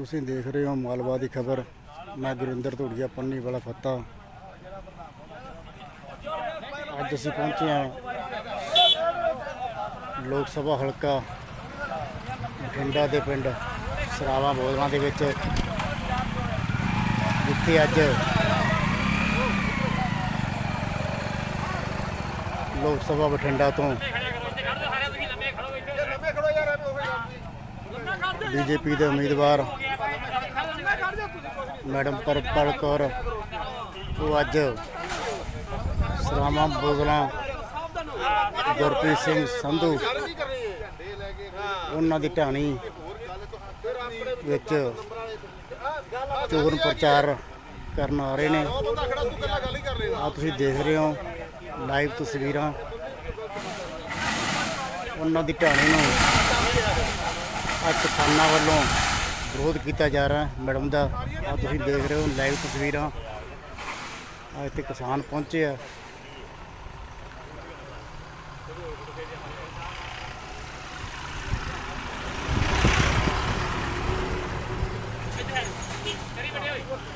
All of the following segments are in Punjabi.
ਤੁਸੀਂ ਦੇਖ ਰਹੇ ਹੋ ਮਾਲਵਾ ਦੀ ਖਬਰ। ਮੈਂ ਗੁਰਿੰਦਰ ਧੂੜੀਆ ਪੰਨੀ ਵਾਲਾ ਫੱਤਾ। ਅੱਜ ਅਸੀਂ ਪਹੁੰਚੇ ਹਾਂ ਲੋਕ ਸਭਾ ਹਲਕਾ ਬਠਿੰਡਾ ਦੇ ਪਿੰਡ ਸਰਾਵਾ ਬੋਦਲਾਂ ਦੇ ਵਿੱਚ। ਜਿੱਥੇ ਅੱਜ ਲੋਕ ਸਭਾ ਬਠਿੰਡਾ ਤੋਂ ਬੀਜੇਪੀ ਦੇ ਉਮੀਦਵਾਰ ਮੈਡਮ ਪਰਪਲ ਕੌਰ। ਉਹ ਅੱਜ ਸਰਾਮਾ ਬੋਗਲਾ ਗੁਰਪ੍ਰੀਤ ਸਿੰਘ ਸੰਧੂ, ਉਹਨਾਂ ਦੀ ਢਾਣੀ ਵਿੱਚ ਚੋਣ ਪ੍ਰਚਾਰ ਕਰਨ ਆ ਰਹੇ ਨੇ। ਆ ਤੁਸੀਂ ਦੇਖ ਰਹੇ ਹੋ, ਲਾਈਵ ਤਸਵੀਰਾਂ। ਉਹਨਾਂ ਦੀ ਢਾਣੀ ਨੂੰ ਅੱਜ ਕਿਸਾਨਾਂ ਵੱਲੋਂ ਵਿਰੋਧ ਕੀਤਾ ਜਾ ਰਿਹਾ ਮੈਡਮ ਦਾ ਆ ਤੁਸੀਂ ਦੇਖ ਰਹੇ ਹੋ ਲਾਈਵ ਤਸਵੀਰਾਂ। ਆ ਇੱਥੇ ਕਿਸਾਨ ਪਹੁੰਚੇ ਆ।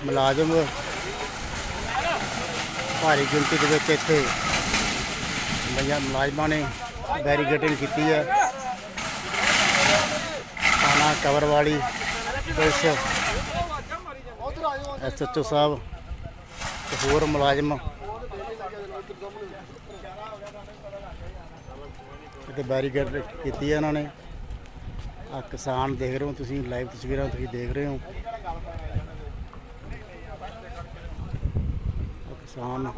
ਮੁਲਾਜ਼ਮ ਭਾਰੀ ਗਿਣਤੀ ਦੇ ਵਿੱਚ ਇੱਥੇ ਮੁਲਾਜ਼ਮਾਂ ਨੇ ਬੈਰੀਕੇਡਿੰਗ ਕੀਤੀ ਹੈ ਥਾਣਾ ਕਵਰ ਵਾਲੀ ਪੁਲਿਸ ਐਸਐਚਓ ਸਾਹਿਬ, ਤੇ ਹੋਰ ਮੁਲਾਜ਼ਮ। ਤੇ ਬੈਰੀਕੇਡ ਕੀਤੀ ਹੈ ਇਹਨਾਂ ਨੇ। ਆ ਕਿਸਾਨ ਦੇਖ ਰਹੇ ਹੋ ਤੁਸੀਂ ਲਾਈਵ ਤਸਵੀਰਾਂ ਤੁਸੀਂ ਦੇਖ ਰਹੇ ਹੋ। ਆਹ ਕਿਸਾਨ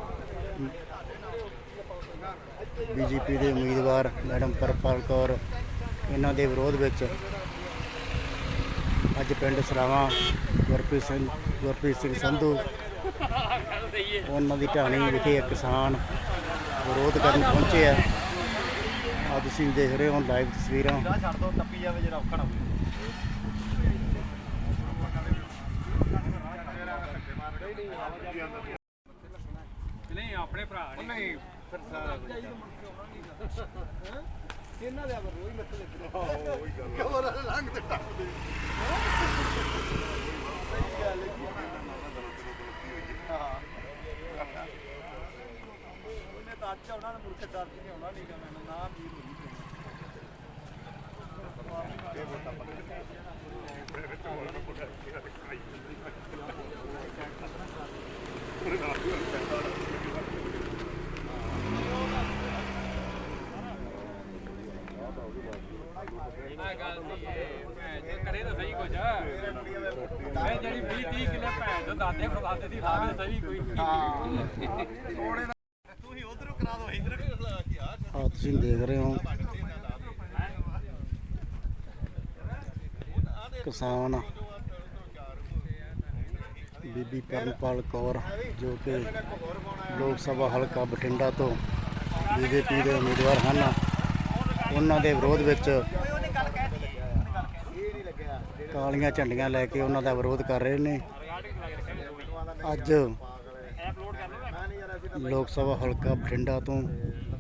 ਬੀਜੇਪੀ ਦੇ ਉਮੀਦਵਾਰ, ਮੈਡਮ ਪਰਪਾਲ ਕੌਰ, ਇਹਨਾਂ ਦੇ ਵਿਰੋਧ ਵਿੱਚ ਅੱਜ ਪਿੰਡ ਸਰਾਵਾਂ ਗੁਰਪ੍ਰੀਤ ਸਿੰਘ ਗੁਰਪ੍ਰੀਤ ਸਿੰਘ ਸੰਧੂ। ਉਹਨਾਂ ਦੀ ਢਾਣੀ ਵਿਖੇ ਇੱਕ ਕਿਸਾਨ ਵਿਰੋਧ ਕਰਨ ਪਹੁੰਚੇ ਆ। ਆ ਤੁਸੀਂ ਦੇਖ ਰਹੇ ਹੋ ਲਾਈਵ ਤਸਵੀਰਾਂ। ਛੱਡ ਦੋ ਟੱਪੀ ਜਾਵੇ ਜਿਹੜਾ ਔਖਾ ਨਾ। ਨਹੀਂ ਆਪਣੇ ਭਰਾ ਨਹੀਂ ਫਿਰ ਸਾਰਾ ਇਹਨਾਂ ਦੇ ਆਪ ਰੋਈ ਲੱਤ ਲੱਗ ਰਿਹਾ ਉਹੀ ਗੱਲ ਕਵਰ ਰੰਗ ਤੇ ਟੱਪਦੇ ਉਹਨੇ ਤਾਂ ਅੱਜ ਆਉਣਾ ਨਾ ਮੁਰਖ ਡਰ ਕੇ ਆਉਣਾ ਨਹੀਂਗਾ ਮੈਨੂੰ ਨਾ ਵੀਰ ਹੋਈ ਇਹਨਾਂ ਗੱਲ ਨਹੀਂ ਇਹ ਭੈਣ ਚੋਦ ਕਰੇ ਤਾਂ ਸਹੀ ਕੁਝ ਮੈਂ ਜਿਹੜੀ 20 30 ਕਿਲੋ ਭੈਣ ਚੋਦ ਦਾਦੇ ਪਰਦਾਦੇ ਦੀ ਲਾਵੇ ਸਹੀ ਕੋਈ। ਤੁਸੀਂ ਉਧਰੋਂ ਕਰਾ ਦਿਓ ਇਧਰ ਕੀ ਆ ਆ ਤੁਸੀਂ ਦੇਖ ਰਹੇ ਹੋ। ਕਿਸਾਨ। ਬੀਬੀ ਪਰਮਪਾਲ ਕੌਰ ਜੋ ਕਿ ਲੋਕ ਸਭਾ ਹਲਕਾ ਬਠਿੰਡਾ ਤੋਂ ਬੀਜੇਪੀ ਦੇ ਉਮੀਦਵਾਰ ਹਨ। ਉਹਨਾਂ ਦੇ ਵਿਰੋਧ ਵਿੱਚ ਕਾਲੀਆਂ ਝੰਡੀਆਂ ਲੈ ਕੇ ਉਹਨਾਂ ਦਾ ਵਿਰੋਧ ਕਰ ਰਹੇ ਨੇ। ਅੱਜ ਲੋਕ ਸਭਾ ਹਲਕਾ ਬਠਿੰਡਾ ਤੋਂ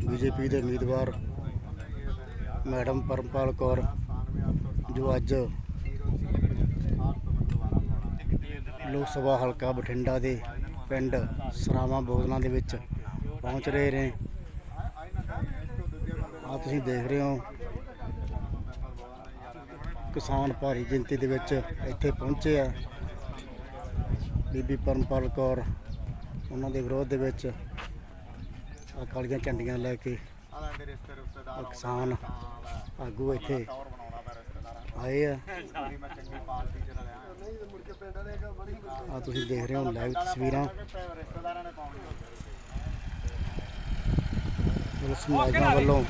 ਬੀਜੇਪੀ ਦੇ ਉਮੀਦਵਾਰ ਮੈਡਮ ਪਰਮਪਾਲ ਕੌਰ, ਜੋ ਅੱਜ ਲੋਕ ਸਭਾ ਹਲਕਾ ਬਠਿੰਡਾ ਦੇ ਪਿੰਡ ਸਰਾਵਾਂ ਬੋਦਲਾਂ ਦੇ ਵਿੱਚ ਪਹੁੰਚ ਰਹੇ ਨੇ। ਆ ਤੁਸੀਂ ਦੇਖ ਰਹੇ ਹੋ ਕਿਸਾਨ ਭਾਰੀ ਗਿਣਤੀ ਦੇ ਵਿੱਚ ਇੱਥੇ ਪਹੁੰਚੇ ਆ। ਬੀਬੀ ਪਰਮਪਾਲ ਕੌਰ ਉਹਨਾਂ ਦੇ ਵਿਰੋਧ ਦੇ ਵਿੱਚ ਆ ਕਾਲੀਆਂ ਝੰਡੀਆਂ ਲੈ ਕੇ ਕਿਸਾਨ ਆਗੂ ਇੱਥੇ ਆਏ ਆ। ਸਾਰੀ ਆ ਤੁਸੀਂ ਦੇਖ ਰਹੇ ਹੋ ਲਾਈਵ ਤਸਵੀਰਾਂ। ਰਿਸ਼ਤੇਦਾਰਾਂ ਪੁਲਿਸ ਮੁਲਾਜ਼ਮਾਂ ਵੱਲੋਂ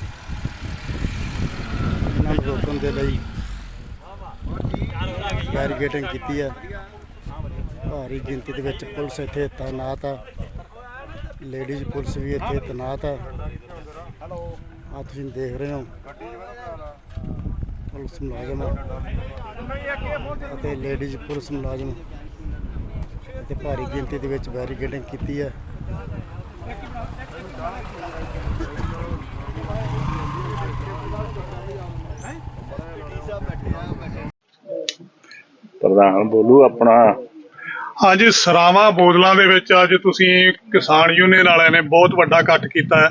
ਇਹਨਾਂ ਨੂੰ ਰੋਕਣ ਦੇ ਲਈ ਬੈਰੀਕੇਟਿੰਗ ਕੀਤੀ ਹੈ ਭਾਰੀ ਗਿਣਤੀ ਦੇ ਵਿੱਚ ਪੁਲਿਸ ਇੱਥੇ ਤਾਇਨਾਤ ਆ। ਲੇਡੀਜ਼ ਪੁਲਿਸ ਵੀ ਇੱਥੇ ਤਾਇਨਾਤ ਆ। ਆ ਤੁਸੀਂ ਦੇਖ ਰਹੇ ਹੋ। ਪੁਲਿਸ ਮੁਲਾਜ਼ਮ ਅਤੇ ਲੇਡੀਜ਼ ਪੁਲਿਸ ਮੁਲਾਜ਼ਮ। ਅਤੇ ਭਾਰੀ ਗਿਣਤੀ ਦੇ ਵਿੱਚ ਬੈਰੀਕੇਡਿੰਗ ਕੀਤੀ ਹੈ ਪਰ ਪ੍ਰਧਾਨ ਬੋਲੂ ਆਪਣਾ। ਹਾਂਜੀ ਸਰਾਵਾਂ ਬੋਦਲਾਂ ਦੇ ਵਿੱਚ ਅੱਜ ਤੁਸੀਂ ਕਿਸਾਨ ਯੂਨੀਅਨ ਵਾਲਿਆਂ ਨੇ ਬਹੁਤ ਵੱਡਾ ਇਕੱਠ ਕੀਤਾ ਹੈ।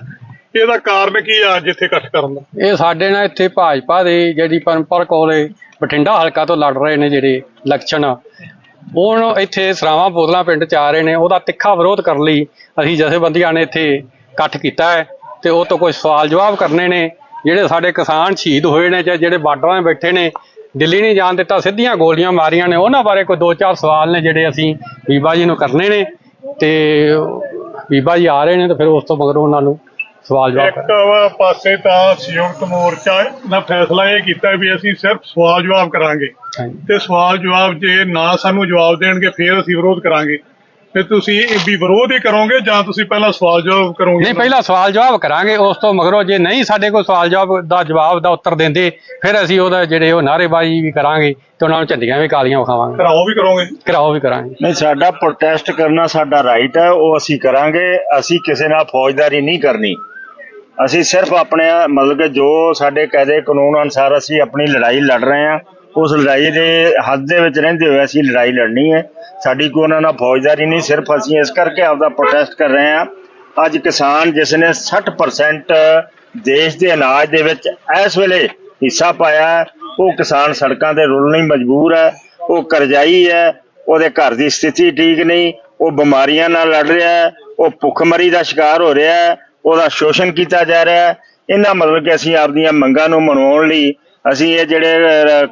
ਇਹਦਾ ਕਾਰਨ ਕੀ ਆ ਅੱਜ ਇੱਥੇ ਇਕੱਠ ਕਰਨ ਦਾ? ਇਹ ਸਾਡੇ ਨਾਲ ਇੱਥੇ ਭਾਜਪਾ ਦੇ ਜਿਹੜੀ ਪਰੰਪਰ ਕੋਲੇ ਬਠਿੰਡਾ ਹਲਕਾ ਤੋਂ ਲੜ ਰਹੇ ਨੇ ਜਿਹੜੇ ਇਲੈਕਸ਼ਨ। ਉਹ ਇੱਥੇ ਸਰਾਵਾਂ ਬੋਦਲਾਂ ਪਿੰਡ ਚ ਆ ਰਹੇ ਨੇ ਉਹਦਾ ਤਿੱਖਾ ਵਿਰੋਧ ਕਰਨ ਲਈ ਅਸੀਂ ਜਥੇਬੰਦੀਆਂ ਨੇ ਇੱਥੇ ਇਕੱਠ ਕੀਤਾ ਹੈ ਤੇ ਉਹ ਤੋਂ ਕੁਝ ਸਵਾਲ ਜਵਾਬ ਕਰਨੇ ਨੇ। ਜਿਹੜੇ ਸਾਡੇ ਕਿਸਾਨ ਸ਼ਹੀਦ ਹੋਏ ਨੇ ਜਾਂ ਜਿਹੜੇ ਬਾਰਡਰਾਂ 'ਤੇ ਬੈਠੇ ਨੇ ਦਿੱਲੀ ਨਹੀਂ ਜਾਣ ਦਿੱਤਾ ਸਿੱਧੀਆਂ ਗੋਲੀਆਂ ਮਾਰੀਆਂ ਨੇ। ਉਹਨਾਂ ਬਾਰੇ ਕੋਈ ਦੋ ਚਾਰ ਸਵਾਲ ਨੇ ਜਿਹੜੇ ਅਸੀਂ ਬੀਬਾ ਜੀ ਨੂੰ ਕਰਨੇ ਨੇ। ਤੇ ਬੀਬਾ ਜੀ ਆ ਰਹੇ ਨੇ ਤੇ ਫਿਰ ਉਸ ਤੋਂ ਮਗਰੋਂ ਉਹਨਾਂ ਨੂੰ ਸਵਾਲ ਜਵਾਬ ਇੱਕ ਪਾਸੇ ਤਾਂ ਸੰਯੁਕਤ ਮੋਰਚਾ ਦਾ ਫੈਸਲਾ ਇਹ ਕੀਤਾ ਵੀ ਅਸੀਂ ਸਿਰਫ ਸਵਾਲ ਜਵਾਬ ਕਰਾਂਗੇ। ਤੇ ਸਵਾਲ ਜਵਾਬ ਜੇ ਨਾ ਸਾਨੂੰ ਜਵਾਬ ਦੇਣਗੇ ਫਿਰ ਅਸੀਂ ਵਿਰੋਧ ਕਰਾਂਗੇ। ਤੇ ਤੁਸੀਂ ਇਹ ਵੀ ਵਿਰੋਧ ਹੀ ਕਰੋਗੇ ਜਾਂ ਤੁਸੀਂ ਪਹਿਲਾਂ ਸਵਾਲ ਜਵਾਬ ਕਰੋਗੇ? ਨਹੀਂ ਪਹਿਲਾਂ ਸਵਾਲ ਜਵਾਬ ਕਰਾਂਗੇ ਉਸ ਤੋਂ ਮਗਰੋਂ ਜੇ ਨਹੀਂ ਸਾਡੇ ਕੋਲ ਸਵਾਲ ਜਵਾਬ ਦਾ ਜਵਾਬ ਦਾ ਉੱਤਰ ਦਿੰਦੇ ਫਿਰ ਅਸੀਂ ਉਹਦਾ ਜਿਹੜੇ ਉਹ ਨਾਅਰੇਬਾਜ਼ੀ ਵੀ ਕਰਾਂਗੇ ਤੇ ਉਹਨਾਂ ਨੂੰ ਝੰਡੀਆਂ ਵੀ ਕਾਲੀਆਂ ਵਿਖਾਵਾਂਗੇ। ਕਰਾਓ ਵੀ ਕਰੋਗੇ? ਕਰਾਓ ਵੀ ਕਰਾਂਗੇ। ਨਹੀਂ ਸਾਡਾ ਪ੍ਰੋਟੈਸਟ ਕਰਨਾ ਸਾਡਾ ਰਾਈਟ ਹੈ ਉਹ ਅਸੀਂ ਕਰਾਂਗੇ ਅਸੀਂ ਕਿਸੇ ਨਾਲ ਫੌਜਦਾਰੀ ਨਹੀਂ ਕਰਨੀ। ਅਸੀਂ ਸਿਰਫ ਆਪਣੇ ਮਤਲਬ ਕਿ ਜੋ ਸਾਡੇ ਕਾਇਦੇ ਕਾਨੂੰਨ ਅਨੁਸਾਰ ਅਸੀਂ ਆਪਣੀ ਲੜਾਈ ਲੜ ਰਹੇ ਹਾਂ ਉਸ ਲੜਾਈ ਦੇ ਹੱਦ ਦੇ ਵਿੱਚ ਰਹਿੰਦੇ ਹੋਏ ਅਸੀਂ ਲੜਾਈ ਲੜਨੀ ਹੈ। ਸਾਡੀ ਕੋਈ ਉਹਨਾਂ ਨਾਲ ਫੌਜਦਾਰੀ ਨਹੀਂ, ਸਿਰਫ ਅਸੀਂ ਇਸ ਕਰਕੇ ਆਪਦਾ ਪ੍ਰੋਟੈਸਟ ਕਰ ਰਹੇ ਹਾਂ। ਅੱਜ ਕਿਸਾਨ ਜਿਸ ਨੇ 60% ਦੇਸ਼ ਦੇ ਅਨਾਜ ਦੇ ਵਿੱਚ ਇਸ ਵੇਲੇ ਹਿੱਸਾ ਪਾਇਆ, ਉਹ ਕਿਸਾਨ ਸੜਕਾਂ ਤੇ ਰੁਲਣ ਲਈ ਮਜਬੂਰ ਹੈ, ਉਹ ਕਰਜ਼ਾਈ ਹੈ, ਉਹਦੇ ਘਰ ਦੀ ਸਥਿਤੀ ਠੀਕ ਨਹੀਂ, ਉਹ ਬਿਮਾਰੀਆਂ ਨਾਲ ਲੜ ਰਿਹਾ ਹੈ, ਉਹ ਭੁੱਖਮਰੀ ਦਾ ਸ਼ਿਕਾਰ ਹੋ ਰਿਹਾ ਹੈ, ਉਹਦਾ ਸ਼ੋਸ਼ਣ ਕੀਤਾ ਜਾ ਰਿਹਾ ਹੈ। ਇਹਨਾਂ ਮਤਲਬ ਕਿ ਅਸੀਂ ਆਪਦੀਆਂ ਮੰਗਾਂ ਨੂੰ ਮਨਾਉਣ ਲਈ ਅਸੀਂ ਇਹ ਜਿਹੜੇ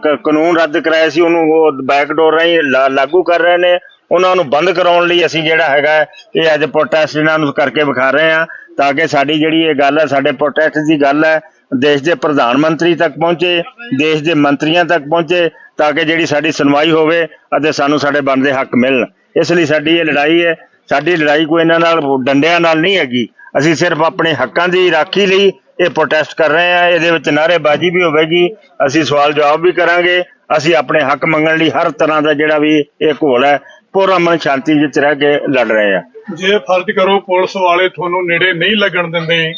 ਕ- ਕਾਨੂੰਨ ਰੱਦ ਕਰਾਏ ਸੀ ਉਹਨੂੰ ਉਹ ਬੈਕਡੋਰ ਰਾਹੀਂ ਲਾ- ਲਾਗੂ ਕਰ ਰਹੇ ਨੇ। ਉਹਨਾਂ ਨੂੰ ਬੰਦ ਕਰਾਉਣ ਲਈ ਅਸੀਂ ਜਿਹੜਾ ਹੈਗਾ ਹੈ, ਇਹ ਅੱਜ ਪ੍ਰੋਟੈਸਟ ਇਹਨਾਂ ਨੂੰ ਕਰਕੇ ਵਿਖਾ ਰਹੇ ਹਾਂ ਤਾਂ ਕਿ ਸਾਡੀ ਜਿਹੜੀ ਇਹ ਗੱਲ ਹੈ ਸਾਡੇ ਪ੍ਰੋਟੈਸਟ ਦੀ ਗੱਲ ਹੈ ਦੇਸ਼ ਦੇ ਪ੍ਰਧਾਨ ਮੰਤਰੀ ਤੱਕ ਪਹੁੰਚੇ ਦੇਸ਼ ਦੇ ਮੰਤਰੀਆਂ ਤੱਕ ਪਹੁੰਚੇ ਤਾਂ ਕਿ ਜਿਹੜੀ ਸਾਡੀ ਸੁਣਵਾਈ ਹੋਵੇ ਅਤੇ ਸਾਨੂੰ ਸਾਡੇ ਬਣਦੇ ਹੱਕ ਮਿਲਣ। ਇਸ ਲਈ ਸਾਡੀ ਇਹ ਲੜਾਈ ਹੈ। ਸਾਡੀ ਲੜਾਈ ਕੋਈ ਇਹਨਾਂ ਨਾਲ ਡੰਡਿਆਂ ਨਾਲ ਨਹੀਂ ਹੈਗੀ। ਅਸੀਂ ਸਿਰਫ ਆਪਣੇ ਹੱਕਾਂ ਦੀ ਰਾਖੀ ਲਈ ਇਹ ਪ੍ਰੋਟੈਸਟ ਕਰ ਰਹੇ ਹਾਂ ਇਹਦੇ ਵਿੱਚ ਨਾਅਰੇਬਾਜ਼ੀ ਵੀ ਹੋਵੇਗੀ ਅਸੀਂ ਸਵਾਲ ਜਵਾਬ ਵੀ ਕਰਾਂਗੇ ਅਸੀਂ ਆਪਣੇ ਹੱਕ ਮੰਗਣ ਲਈ ਹਰ ਤਰ੍ਹਾਂ ਦਾ ਜਿਹੜਾ ਵੀ ਇਹ ਘੋਲ ਹੈ ਪੂਰਾ ਮਨ ਸ਼ਾਂਤੀ ਵਿੱਚ ਰਹਿ ਕੇ ਲੜ ਰਹੇ ਹਾਂ ਜੇ ਫਰਜ਼ ਕਰੋ ਪੁਲਿਸ ਵਾਲੇ ਤੁਹਾਨੂੰ ਨੇੜੇ ਨਹੀਂ ਲੱਗਣ ਦਿੰਦੇ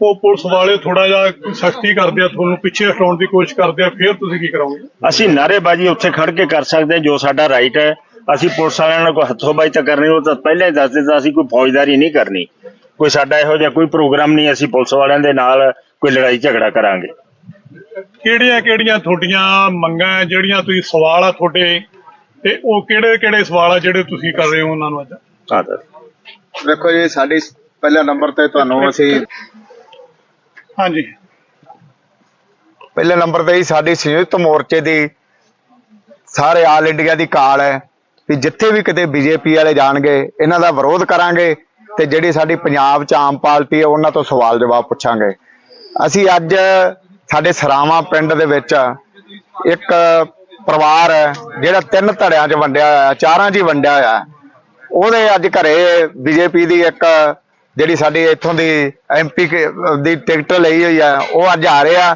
ਉਹ ਪੁਲਿਸ ਵਾਲੇ ਥੋੜਾ ਜਿਹਾ ਸਖਤੀ ਕਰਦੇ ਆ ਤੁਹਾਨੂੰ ਪਿੱਛੇ ਹਟਾਉਣ ਦੀ ਕੋਸ਼ਿਸ਼ ਕਰਦੇ ਆ ਫਿਰ ਤੁਸੀਂ ਕੀ ਕਰੋਗੇ? ਅਸੀਂ ਨਾਅਰੇਬਾਜ਼ੀ ਉੱਥੇ ਖੜ ਕੇ ਕਰ ਸਕਦੇ ਜੋ ਸਾਡਾ ਰਾਈਟ ਹੈ ਅਸੀਂ ਪੁਲਿਸ ਵਾਲਿਆਂ ਨਾਲ ਕੋਈ ਹੱਥੋਂਬਾਜ਼ੀ ਤਾਂ ਕਰਨੀ ਉਹ ਤਾਂ ਪਹਿਲਾਂ ਹੀ ਦੱਸ ਦਿੱਤਾ ਅਸੀਂ ਕੋਈ ਫੌਜਦਾਰੀ ਨਹੀਂ ਕਰਨੀ। ਕੋਈ ਸਾਡਾ ਇਹੋ ਜਿਹਾ ਕੋਈ ਪ੍ਰੋਗਰਾਮ ਨਹੀਂ ਅਸੀਂ ਪੁਲਿਸ ਵਾਲਿਆਂ ਦੇ ਨਾਲ ਕੋਈ ਲੜਾਈ ਝਗੜਾ ਕਰਾਂਗੇ। ਕਿਹੜੀਆਂ ਕਿਹੜੀਆਂ ਤੁਹਾਡੀਆਂ ਮੰਗਾਂ ਹੈ? ਜਿਹੜੀਆਂ ਤੁਸੀਂ ਸਵਾਲ ਆ ਤੁਹਾਡੇ। ਤੇ ਉਹ ਕਿਹੜੇ ਕਿਹੜੇ ਸਵਾਲ ਆ ਜਿਹੜੇ ਤੁਸੀਂ ਕਰ ਰਹੇ ਹੋ ਉਹਨਾਂ ਨੂੰ ਅੱਜ? ਹਾਂ ਸਰ ਵੇਖੋ ਜੀ ਸਾਡੀ ਪਹਿਲਾ ਨੰਬਰ ਤੇ ਤੁਹਾਨੂੰ ਅਸੀਂ ਹਾਂਜੀ। ਪਹਿਲੇ ਨੰਬਰ ਤੇ ਹੀ ਸਾਡੀ ਸੰਯੁਕਤ ਮੋਰਚੇ ਦੀ ਸਾਰੇ ਆਲ ਇੰਡੀਆ ਦੀ ਕਾਲ ਹੈ ਕਿ ਜਿੱਥੇ ਵੀ ਕਿਤੇ ਬੀਜੇਪੀ ਵਾਲੇ ਜਾਣਗੇ ਇਹਨਾਂ ਦਾ ਵਿਰੋਧ ਕਰਾਂਗੇ। ਤੇ ਜਿਹੜੀ ਸਾਡੀ ਪੰਜਾਬ ਚ ਆਮ ਪਾਰਟੀ ਹੈ ਉਹਨਾਂ ਤੋਂ ਸਵਾਲ ਜਵਾਬ ਪੁੱਛਾਂਗੇ। ਅਸੀਂ ਅੱਜ ਸਾਡੇ ਸਰਾਵਾਂ ਪਿੰਡ ਦੇ ਵਿੱਚ ਇੱਕ ਪਰਿਵਾਰ ਹੈ, ਜਿਹੜਾ ਤਿੰਨ ਧੜਿਆਂ 'ਚ ਵੰਡਿਆ ਹੋਇਆ, ਚਾਰਾਂ 'ਚ ਹੀ ਵੰਡਿਆ ਹੋਇਆ ਉਹਦੇ ਅੱਜ ਘਰੇ ਬੀਜੇਪੀ ਦੀ ਇੱਕ ਜਿਹੜੀ ਸਾਡੀ ਇੱਥੋਂ ਦੀ ਐਮਪੀ ਦੀ ਟਿਕਟ ਲਈ ਹੋਈ ਆ ਉਹ ਅੱਜ ਆ ਰਹੇ। ਆ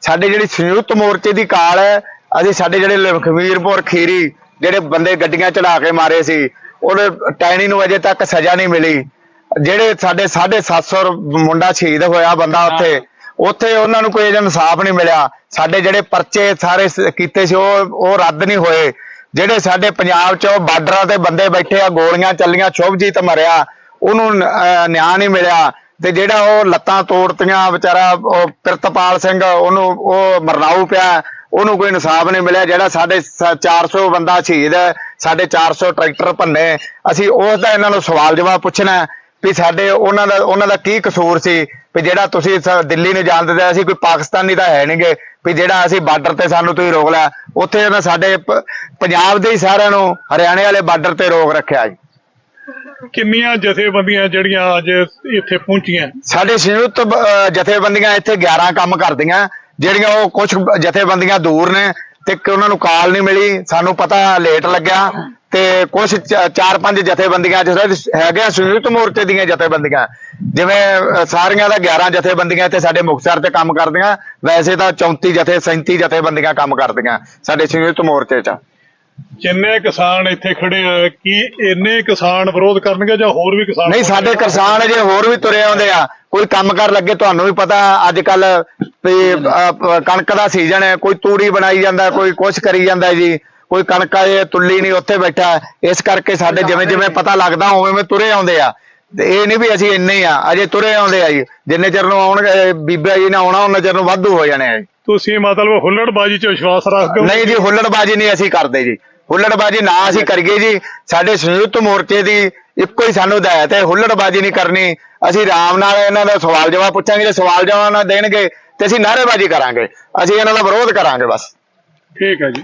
ਸਾਡੇ ਜਿਹੜੀ ਸੰਯੁਕਤ ਮੋਰਚੇ ਦੀ ਕਾਲ ਹੈ, ਅਸੀਂ ਸਾਡੇ ਜਿਹੜੇ ਲਖਮੀਰਪੁਰ ਖੀਰੀ, ਜਿਹੜੇ ਬੰਦੇ ਗੱਡੀਆਂ ਚੜਾ ਕੇ ਮਾਰੇ ਸੀ, ਉਹਦੇ ਟੈਣੀ ਨੂੰ ਅਜੇ ਤੱਕ ਸਜ਼ਾ ਨਹੀਂ ਮਿਲੀ। ਜਿਹੜੇ ਸਾਡੇ 750 ਮੁੰਡਾ ਸ਼ਹੀਦ ਹੋਇਆ ਬੰਦਾ ਉੱਥੇ ਉੱਥੇ ਉਹਨਾਂ ਨੂੰ ਕੋਈ ਇਨਸਾਫ ਨਹੀਂ ਮਿਲਿਆ। ਸਾਡੇ ਜਿਹੜੇ ਪਰਚੇ ਸਾਰੇ ਕੀਤੇ ਸੀ ਉਹ ਉਹ ਰੱਦ ਨਹੀਂ ਹੋਏ। ਜਿਹੜੇ ਸਾਡੇ ਪੰਜਾਬ 'ਚ ਬਾਰਡਰਾਂ ਤੇ ਬੰਦੇ ਬੈਠੇ ਆ ਗੋਲੀਆਂ ਚੱਲੀਆਂ ਸ਼ੁਭਜੀਤ ਮਰਿਆ ਉਹਨੂੰ ਨਿਆਂ ਨਹੀਂ ਮਿਲਿਆ। ਤੇ ਜਿਹੜਾ ਉਹ ਲੱਤਾਂ ਤੋੜਤੀਆਂ ਵਿਚਾਰਾ ਉਹ ਪ੍ਰਿਤਪਾਲ ਸਿੰਘ ਉਹਨੂੰ ਉਹ ਮਰਨਾਊ ਪਿਆ। ਉਹਨੂੰ ਕੋਈ ਇਨਸਾਫ ਨਹੀਂ ਮਿਲਿਆ। ਜਿਹੜਾ ਸਾਡੇ ਸ- 400 ਬੰਦਾ ਸ਼ਹੀਦ ਹੈ ਸਾਡੇ 400 ਟਰੈਕਟਰ ਭੰਨੇ ਅਸੀਂ ਉਸ ਦਾ ਇਹਨਾਂ ਨੂੰ ਸਵਾਲ ਜਵਾਬ ਪੁੱਛਣਾ ਵੀ ਸਾਡੇ ਉਹਨਾਂ ਦਾ ਉਹਨਾਂ ਦਾ ਕੀ ਕਸੂਰ ਸੀ? ਵੀ ਜਿਹੜਾ ਤੁਸੀਂ ਸ- ਦਿੱਲੀ ਨੂੰ ਜਾਣ ਦਿੰਦੇ ਅਸੀਂ ਕੋਈ ਪਾਕਿਸਤਾਨੀ ਤਾਂ ਹੈ ਨਹੀਂਗੇ। ਵੀ ਜਿਹੜਾ ਅਸੀਂ ਬਾਰਡਰ ਤੇ ਸਾਨੂੰ ਤੁਸੀਂ ਰੋਕ ਲਿਆ ਉੱਥੇ ਉਹਨਾਂ ਸਾਡੇ ਪੰਜਾਬ ਦੇ ਹੀ ਸਾਰਿਆਂ ਨੂੰ ਹਰਿਆਣੇ ਵਾਲੇ ਬਾਰਡਰ ਤੇ ਰੋਕ ਰੱਖਿਆ ਜੀ। ਕਿੰਨੀਆਂ ਜਥੇਬੰਦੀਆਂ ਜਿਹੜੀਆਂ ਅੱਜ ਇੱਥੇ ਪਹੁੰਚੀਆਂ? ਸਾਡੇ ਸੰਯੁਕਤ ਜਥੇਬੰਦੀਆਂ ਇੱਥੇ 11 ਕੰਮ ਕਰਦੀਆਂ ਜਿਹੜੀਆਂ ਉਹ ਕੁਝ ਜਥੇਬੰਦੀਆਂ ਦੂਰ ਨੇ। ਤੇ ਉਹਨਾਂ ਨੂੰ ਕਾਲ ਨਹੀਂ ਮਿਲੀ, ਸਾਨੂੰ ਪਤਾ ਲੇਟ ਲੱਗਿਆ ਤੇ ਕੁਝ ਚਾਰ ਪੰਜ ਜਥੇਬੰਦੀਆਂ ਜਿਹੜੇ ਹੈਗੇ ਆ, ਸੰਯੁਕਤ ਮੋਰਚੇ ਦੀਆਂ ਜਥੇਬੰਦੀਆਂ, ਜਿਵੇਂ ਸਾਰੀਆਂ ਦਾ 11 ਜਥੇਬੰਦੀਆਂ ਇੱਥੇ ਸਾਡੇ ਮੁਕਤਸਰ ਤੇ ਕੰਮ ਕਰਦੀਆਂ, ਵੈਸੇ ਤਾਂ 34 ਜਥੇ 37 ਜਥੇਬੰਦੀਆਂ ਕੰਮ ਕਰਦੀਆਂ ਸਾਡੇ ਸੰਯੁਕਤ ਮੋਰਚੇ 'ਚ। ਜਿੰਨੇ ਕਿਸਾਨ ਇੱਥੇ ਖੜੇ ਆ ਕੀ ਇੰਨੇ ਕਿਸਾਨ ਵਿਰੋਧ ਕਰਨਗੇ ਜਾਂ ਹੋਰ ਵੀ ਕਿਸਾਨ ਨਹੀਂ ਸਾਡੇ ਕਿਸਾਨ ਅਜੇ ਹੋਰ ਵੀ ਤੁਰੇ ਆਉਂਦੇ ਆ ਕੋਈ ਕੰਮ ਕਰ ਲੱਗੇ ਤੁਹਾਨੂੰ ਵੀ ਪਤਾ ਅੱਜ ਕੱਲ ਕਣਕ ਦਾ ਸੀਜ਼ਨ ਹੈ ਕੋਈ ਤੂੜੀ ਬਣਾਈ ਜਾਂਦਾ ਕੋਈ ਕੁਛ ਕਰੀ ਜਾਂਦਾ ਜੀ ਕੋਈ ਕਣਕਾਂ ਇਹ ਤੁੱਲੀ ਨਹੀਂ ਉੱਥੇ ਬੈਠਾ। ਇਸ ਕਰਕੇ ਸਾਡੇ ਜਿਵੇਂ ਜਿਵੇਂ ਪਤਾ ਲੱਗਦਾ ਉਵੇਂ ਉਵੇਂ ਤੁਰੇ ਆਉਂਦੇ ਆ। ਤੇ ਇਹ ਨਹੀਂ ਵੀ ਅਸੀਂ ਇੰਨੇ ਆ ਅਜੇ ਤੁਰੇ ਆਉਂਦੇ ਆ ਜੀ ਜਿੰਨੇ ਚਿਰ ਨੂੰ ਆਉਣਗੇ ਬੀਬਾ ਜੀ ਨੇ ਆਉਣਾ ਉਹਨਾਂ ਚਿਰ ਨੂੰ ਵਾਧੂ ਹੋ ਜਾਣੇ ਆ ਜੀ। ਤੁਸੀਂ ਮਤਲਬ ਹੁੱਲੜਬਾਜੀ 'ਚ ਵਿਸ਼ਵਾਸ ਰੱਖਦੇ ਹੋ? ਨਹੀਂ ਜੀ ਹੁੱਲੜਬਾਜੀ ਨਹੀਂ ਅਸੀਂ ਕਰਦੇ ਜੀ। ਹੁੱਲੜਬਾਜੀ ਨਾ ਅਸੀਂ ਕਰੀਏ ਜੀ। ਸਾਡੇ ਸੰਯੁਕਤ ਮੋਰਚੇ ਦੀ ਇੱਕੋ ਹੀ ਸਾਨੂੰ ਹਦਾਇਤ ਹੈ ਹੁੱਲੜਬਾਜੀ ਨਹੀਂ ਕਰਨੀ। ਅਸੀਂ ਆਰਾਮ ਨਾਲ ਇਹਨਾਂ ਦਾ ਸਵਾਲ ਜਵਾਬ ਪੁੱਛਾਂਗੇ ਜੇ ਸਵਾਲ ਜਵਾਬ ਨਾ ਦੇਣਗੇ ਤੇ ਅਸੀਂ ਨਾਅਰੇਬਾਜ਼ੀ ਕਰਾਂਗੇ। ਅਸੀਂ ਇਹਨਾਂ ਦਾ ਵਿਰੋਧ ਕਰਾਂਗੇ ਬਸ। ਠੀਕ ਹੈ ਜੀ।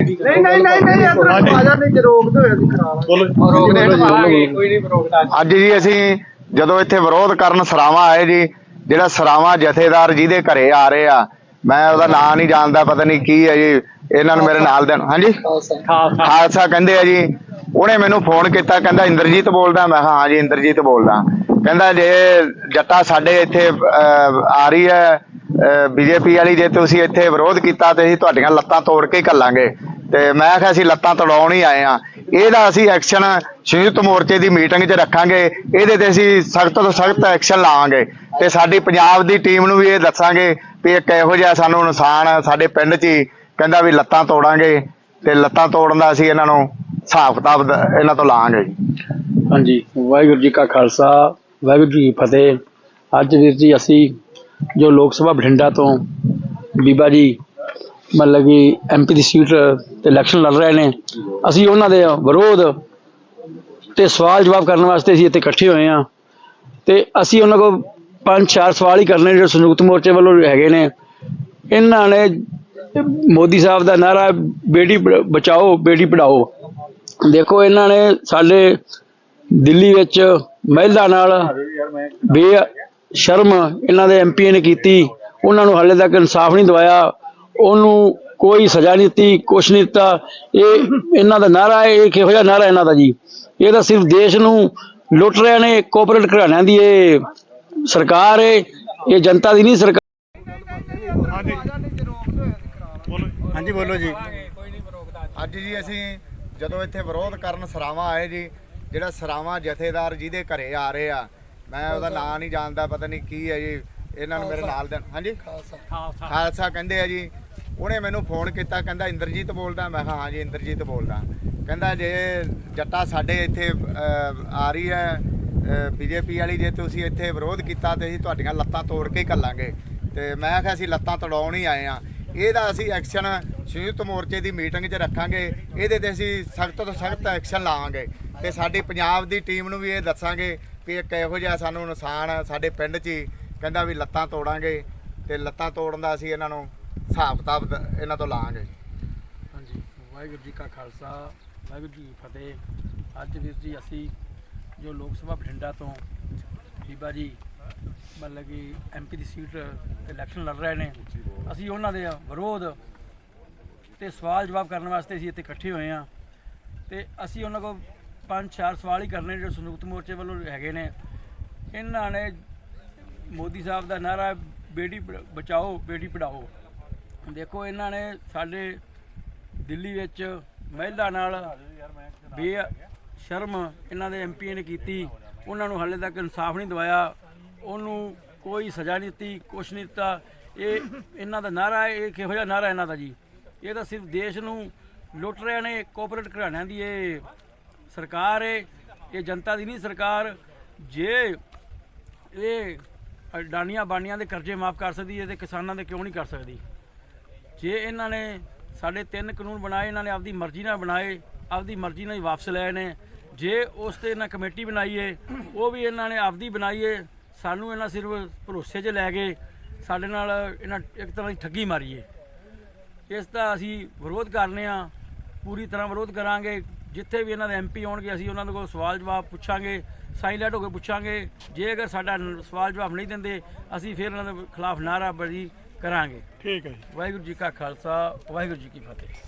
ਨਹੀਂ ਨਹੀਂ ਨਹੀਂ ਨਹੀਂ ਇੱਧਰ ਹਾਂਜੀ। ਆ ਜਾਂਦੇ ਜੇ। ਰੋਕਦੇ ਹੋਏ ਅਸੀਂ ਕਰਾ ਬੋਲੋ ਕੋਈ ਨਹੀਂ ਰੋਕਦਾ ਅੱਜ ਜੀ ਅਸੀਂ ਜਦੋਂ ਇੱਥੇ ਵਿਰੋਧ ਕਰਨ ਸਰਾਵਾਂ ਆਏ ਜੀ ਜਿਹੜਾ ਸਰਾਵਾਂ ਜਥੇਦਾਰ ਜਿਹਦੇ ਘਰੇ ਆ ਰਹੇ ਆ ਮੈਂ ਉਹਦਾ ਨਾਂ ਨਹੀਂ ਜਾਣਦਾ ਪਤਾ ਨਹੀਂ ਕੀ ਹੈ ਜੀ ਇਹਨਾਂ ਨੂੰ ਮੇਰੇ ਨਾਲ ਦੇ ਹਾਂਜੀ? ਖਾਲਸਾ। ਕਹਿੰਦੇ ਆ ਜੀ ਉਹਨੇ ਮੈਨੂੰ ਫੋਨ ਕੀਤਾ ਕਹਿੰਦਾ ਇੰਦਰਜੀਤ ਬੋਲਦਾ ਮੈਂ ਕਿਹਾ ਹਾਂ ਜੀ ਇੰਦਰਜੀਤ ਬੋਲਦਾ। ਕਹਿੰਦਾ ਜੇ ਜੱਟਾ ਸਾਡੇ ਇੱਥੇ ਆ ਰਹੀ ਹੈ ਬੀਜੇਪੀ ਵਾਲੀ ਜੇ ਤੁਸੀਂ ਇੱਥੇ ਵਿਰੋਧ ਕੀਤਾ ਤੇ ਅਸੀਂ ਤੁਹਾਡੀਆਂ ਲੱਤਾਂ ਤੋੜ ਕੇ ਹੀ ਘੱਲਾਂਗੇ। ਤੇ ਮੈਂ ਕਿਹਾ ਅਸੀਂ ਲੱਤਾਂ ਤੋੜਾਉਣ ਹੀ ਆਏ ਆ ਇਹਦਾ ਅਸੀਂ ਐਕਸ਼ਨ ਸੰਯੁਕਤ ਮੋਰਚੇ ਦੀ ਮੀਟਿੰਗ 'ਚ ਰੱਖਾਂਗੇ ਇਹਦੇ ਤੇ ਅਸੀਂ ਸਖਤ ਤੋਂ ਸਖਤ ਐਕਸ਼ਨ ਲਾਵਾਂਗੇ। ਤੇ ਸਾਡੀ ਪੰਜਾਬ ਦੀ ਟੀਮ ਨੂੰ ਵੀ ਇਹ ਦੱਸਾਂਗੇ ਵੀ ਇੱਕ ਇਹੋ ਜਿਹਾ ਸਾਨੂੰ ਇਨਸਾਨ ਸਾਡੇ ਪਿੰਡ 'ਚ ਹੀ ਕਹਿੰਦਾ ਵੀ ਲੱਤਾਂ ਤੋੜਾਂਗੇ ਤੇ ਲੱਤਾਂ ਤੋੜਨ ਦਾ ਅਸੀਂ ਇਹਨਾਂ ਨੂੰ ਹਿਸਾਬ ਕਿਤਾਬ ਇਹਨਾਂ ਤੋਂ ਲਾਵਾਂਗੇ ਹਾਂਜੀ, ਵਾਹਿਗੁਰੂ ਜੀ ਕਾ ਖਾਲਸਾ, ਵਾਹਿਗੁਰੂ ਜੀ ਕੀ ਫਤਿਹ। ਅੱਜ ਵੀਰ ਜੀ ਅਸੀਂ ਜੋ ਲੋਕ ਸਭਾ ਬਠਿੰਡਾ ਤੋਂ ਬੀਬਾ ਜੀ, ਮਤਲਬ ਕਿ ਐਮਪੀ ਦੀ ਸੀਟ ਤੇ ਇਲੈਕਸ਼ਨ ਲੜ ਰਹੇ ਨੇ, ਅਸੀਂ ਉਹਨਾਂ ਦੇ ਵਿਰੋਧ ਤੇ ਸਵਾਲ ਜਵਾਬ ਕਰਨ ਵਾਸਤੇ ਅਸੀਂ ਇੱਥੇ ਇਕੱਠੇ ਹੋਏ ਹਾਂ ਤੇ ਅਸੀਂ ਉਹਨਾਂ ਕੋਲ ਪੰਜ ਚਾਰ ਸਵਾਲ ਹੀ ਕਰਨੇ ਜਿਹੜੇ ਸੰਯੁਕਤ ਮੋਰਚੇ ਵੱਲੋਂ ਹੈਗੇ ਨੇ। ਇਹਨਾਂ ਨੇ ਮੋਦੀ ਸਾਹਿਬ ਦਾ ਨਾਰਾ ਹੈ, ਬੇਟੀ ਬਚਾਓ ਬੇਟੀ ਪੜਾਓ ਦੇਖੋ ਇਹਨਾਂ ਨੇ ਸਾਡੇ ਦਿੱਲੀ ਵਿੱਚ ਮਹਿਲਾ ਨਾਲ ਬੇ ਸ਼ਰਮ ਇਹਨਾਂ ਦੇ ਐਮਪੀ ਨੇ ਕੀਤੀ। ਉਹਨਾਂ ਨੂੰ ਹਾਲੇ ਤੱਕ ਇਨਸਾਫ ਨਹੀਂ ਦਵਾਇਆ। ਉਹਨੂੰ ਕੋਈ ਸਜ਼ਾ ਨਹੀਂ ਦਿੱਤੀ ਕੁਛ ਨਹੀਂ ਦਿੱਤਾ। ਇਹ ਇਹਨਾਂ ਦਾ ਨਾਰਾ ਹੈ ਇਹ ਕਿਹੋ ਜਿਹਾ ਨਾਰਾ ਇਹਨਾਂ ਦਾ ਜੀ? ਇਹ ਤਾਂ ਸਿਰਫ ਦੇਸ਼ ਨੂੰ ਲੁੱਟ ਰਹੇ ਨੇ ਕੋਆਪਰੇਟ ਘਰਾਣਿਆਂ ਦੀ ਇਹ ਸਰਕਾਰ ਹੈ ਇਹ ਜਨਤਾ ਦੀ ਨਹੀਂ ਸਰਕਾਰ ਹਾਂਜੀ। ਬੋਲੋ ਹਾਂਜੀ ਬੋਲੋ ਜੀ। ਅੱਜ ਜੀ ਅਸੀਂ ਜਦੋਂ ਇੱਥੇ ਵਿਰੋਧ ਕਰਨ ਸਰਾਵਾਂ ਆਏ ਜੀ ਜਿਹੜਾ ਸਰਾਵਾਂ ਜਥੇਦਾਰ ਜਿਹਦੇ ਘਰੇ ਆ ਰਹੇ ਆ ਮੈਂ ਉਹਦਾ ਨਾਂ ਨਹੀਂ ਜਾਣਦਾ ਪਤਾ ਨਹੀਂ ਕੀ ਹੈ ਜੀ ਇਹਨਾਂ ਨੂੰ ਮੇਰੇ ਨਾਲ ਦੇ ਹਾਂਜੀ? ਖਾਲਸਾ। ਕਹਿੰਦੇ ਆ ਜੀ ਉਹਨੇ ਮੈਨੂੰ ਫੋਨ ਕੀਤਾ ਕਹਿੰਦਾ ਇੰਦਰਜੀਤ ਬੋਲਦਾ ਮੈਂ ਕਿਹਾ ਹਾਂ ਜੀ ਇੰਦਰਜੀਤ ਬੋਲਦਾ। ਕਹਿੰਦਾ ਜੇ ਜੱਟਾ ਸਾਡੇ ਇੱਥੇ ਆ ਰਹੀ ਹੈ ਬੀਜੇਪੀ ਵਾਲੀ ਜੇ ਤੁਸੀਂ ਇੱਥੇ ਵਿਰੋਧ ਕੀਤਾ ਤੇ ਅਸੀਂ ਤੁਹਾਡੀਆਂ ਲੱਤਾਂ ਤੋੜ ਕੇ ਹੀ ਘੱਲਾਂਗੇ ਤੇ ਮੈਂ ਕਿਹਾ ਅਸੀਂ ਲੱਤਾਂ ਤੋੜਾਉਣ ਹੀ ਆਏ ਆ ਇਹਦਾ ਅਸੀਂ ਐਕਸ਼ਨ ਸੰਯੁਕਤ ਮੋਰਚੇ ਦੀ ਮੀਟਿੰਗ 'ਚ ਰੱਖਾਂਗੇ। ਇਹਦੇ ਤੇ ਅਸੀਂ ਸਖਤ ਤੋਂ ਸਖਤ ਐਕਸ਼ਨ ਲਾਵਾਂਗੇ। ਤੇ ਸਾਡੀ ਪੰਜਾਬ ਦੀ ਟੀਮ ਨੂੰ ਵੀ ਇਹ ਦੱਸਾਂਗੇ ਵੀ ਇੱਕ ਇਹੋ ਜਿਹਾ ਸਾਨੂੰ ਨੁਕਸਾਨ ਸਾਡੇ ਪਿੰਡ 'ਚ ਹੀ ਕਹਿੰਦਾ ਵੀ ਲੱਤਾਂ ਤੋੜਾਂਗੇ ਤੇ ਲੱਤਾਂ ਤੋੜਨ ਦਾ ਅਸੀਂ ਇਹਨਾਂ ਨੂੰ ਹਿਸਾਬ ਕਿਤਾਬ ਇਹਨਾਂ ਤੋਂ ਲਾਵਾਂਗੇ। ਹਾਂਜੀ, ਵਾਹਿਗੁਰੂ ਜੀ ਕਾ ਖਾਲਸਾ, ਵਾਹਿਗੁਰੂ ਜੀ ਕੀ ਫਤਿਹ। ਅੱਜ ਵੀਰ ਜੀ ਅਸੀਂ ਜੋ ਲੋਕ ਸਭਾ ਬਠਿੰਡਾ ਤੋਂ ਬੀਬਾ ਜੀ, ਮਤਲਬ ਕਿ ਐਮਪੀ ਦੀ ਸੀਟ ਇਲੈਕਸ਼ਨ ਲੜ ਰਹੇ ਨੇ। ਅਸੀਂ ਉਹਨਾਂ ਦੇ ਵਿਰੋਧ ਤੇ ਸਵਾਲ ਜਵਾਬ ਕਰਨ ਵਾਸਤੇ ਅਸੀਂ ਇੱਥੇ ਇਕੱਠੇ ਹੋਏ ਹਾਂ। ਤੇ ਅਸੀਂ ਉਹਨਾਂ ਕੋਲ ਪੰਜ ਚਾਰ ਸਵਾਲ ਹੀ ਕਰਨੇ ਜਿਹੜੇ ਸੰਯੁਕਤ ਮੋਰਚੇ ਵੱਲੋਂ ਹੈਗੇ ਨੇ। ਇਹਨਾਂ ਨੇ ਮੋਦੀ ਸਾਹਿਬ ਦਾ ਨਾਰਾ, ਬੇਟੀ ਬ- ਬਚਾਓ, ਬੇਟੀ ਪੜਾਓ ਦੇਖੋ, ਇਹਨਾਂ ਨੇ ਸਾਡੇ ਦਿੱਲੀ ਵਿੱਚ ਮਹਿਲਾ ਨਾਲ ਬੇ ਸ਼ਰਮ ਇਹਨਾਂ ਦੇ ਐਮਪੀ ਨੇ ਕੀਤੀ। ਉਹਨਾਂ ਨੂੰ ਹਾਲੇ ਤੱਕ ਇਨਸਾਫ ਨਹੀਂ ਦਵਾਇਆ। ਉਹਨੂੰ ਕੋਈ ਸਜ਼ਾ ਨਹੀਂ ਦਿੱਤੀ, ਕੁਛ ਨਹੀਂ ਦਿੱਤਾ। ਇਹ ਇਹਨਾਂ ਦਾ ਨਾਰਾ ਇਹ ਕਿਹੋ ਜਿਹਾ ਨਾਰਾ ਇਹਨਾਂ ਦਾ ਜੀ? ਇਹ ਤਾਂ ਸਿਰਫ ਦੇਸ਼ ਨੂੰ ਲੁੱਟ ਰਹੇ ਨੇ ਕੋਆਪਰੇਟ ਘਰਾਣਿਆਂ ਦੀ ਇਹ ਸਰਕਾਰ ਹੈ। ਇਹ ਜਨਤਾ ਦੀ ਨਹੀਂ ਸਰਕਾਰ। ਜੇ ਇਹ ਅਡਾਨੀਆਂ ਬਾਨੀਆਂ ਦੇ ਕਰਜ਼ੇ ਮਾਫ ਕਰ ਸਕਦੀ ਹੈ ਤੇ ਕਿਸਾਨਾਂ ਦੇ ਕਿਉਂ ਨਹੀਂ ਕਰ ਸਕਦੀ? ਜੇ ਇਹਨਾਂ ਨੇ ਸਾਡੇ ਤਿੰਨ ਕਾਨੂੰਨ ਬਣਾਏ, ਇਹਨਾਂ ਨੇ ਆਪਦੀ ਮਰਜ਼ੀ ਨਾਲ ਬਣਾਏ, ਆਪਦੀ ਮਰਜ਼ੀ ਨਾਲ ਹੀ ਵਾਪਸ ਲਏ ਨੇ ਜੇ ਉਸ ਤੇ ਇਹਨਾਂ ਕਮੇਟੀ ਬਣਾਈਏ ਉਹ ਵੀ ਇਹਨਾਂ ਨੇ ਆਪਦੀ ਬਣਾਈਏ ਸਾਨੂੰ ਇਹਨਾਂ ਸਿਰਫ ਭਰੋਸੇ 'ਚ ਲੈ ਗਏ ਸਾਡੇ ਨਾਲ ਇਹਨਾਂ ਇੱਕ ਤਰ੍ਹਾਂ ਦੀ ਠੱਗੀ ਮਾਰੀਏ। ਇਸ ਦਾ ਅਸੀਂ ਵਿਰੋਧ ਕਰਨੇ ਆ ਪੂਰੀ ਤਰ੍ਹਾਂ ਵਿਰੋਧ ਕਰਾਂਗੇ। ਜਿੱਥੇ ਵੀ ਇਹਨਾਂ ਦੇ ਐਮਪੀ ਆਉਣਗੇ ਅਸੀਂ ਉਹਨਾਂ ਦੇ ਕੋਲ ਸਵਾਲ ਜਵਾਬ ਪੁੱਛਾਂਗੇ ਸਾਈਲੈਂਟ ਹੋ ਕੇ ਪੁੱਛਾਂਗੇ। ਜੇ ਅਗਰ ਸਾਡਾ ਸਵਾਲ ਜਵਾਬ ਨਹੀਂ ਦਿੰਦੇ ਅਸੀਂ ਫਿਰ ਇਹਨਾਂ ਦੇ ਖਿਲਾਫ ਨਾਅਰਾਬਾਜ਼ੀ ਕਰਾਂਗੇ। ਠੀਕ ਹੈ ਜੀ। ਵਾਹਿਗੁਰੂ ਜੀ ਕਾ ਖਾਲਸਾ ਵਾਹਿਗੁਰੂ ਜੀ ਕੀ ਫਤਿਹ।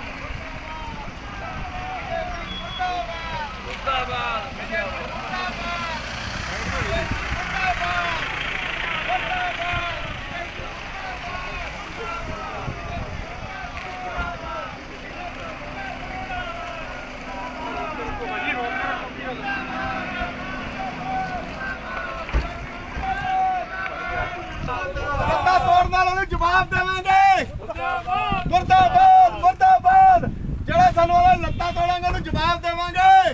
ਜਵਾਬ ਦੇਵਾਂਗੇ ਮੁਰਦਾਬਾਦ! ਜਿਹੜੇ ਸਾਨੂੰ ਵਾਲੇ ਲੱਤਾਂ ਤੋੜਾਂਗੇ, ਉਹਨੂੰ ਜਵਾਬ ਦੇਵਾਂਗੇ।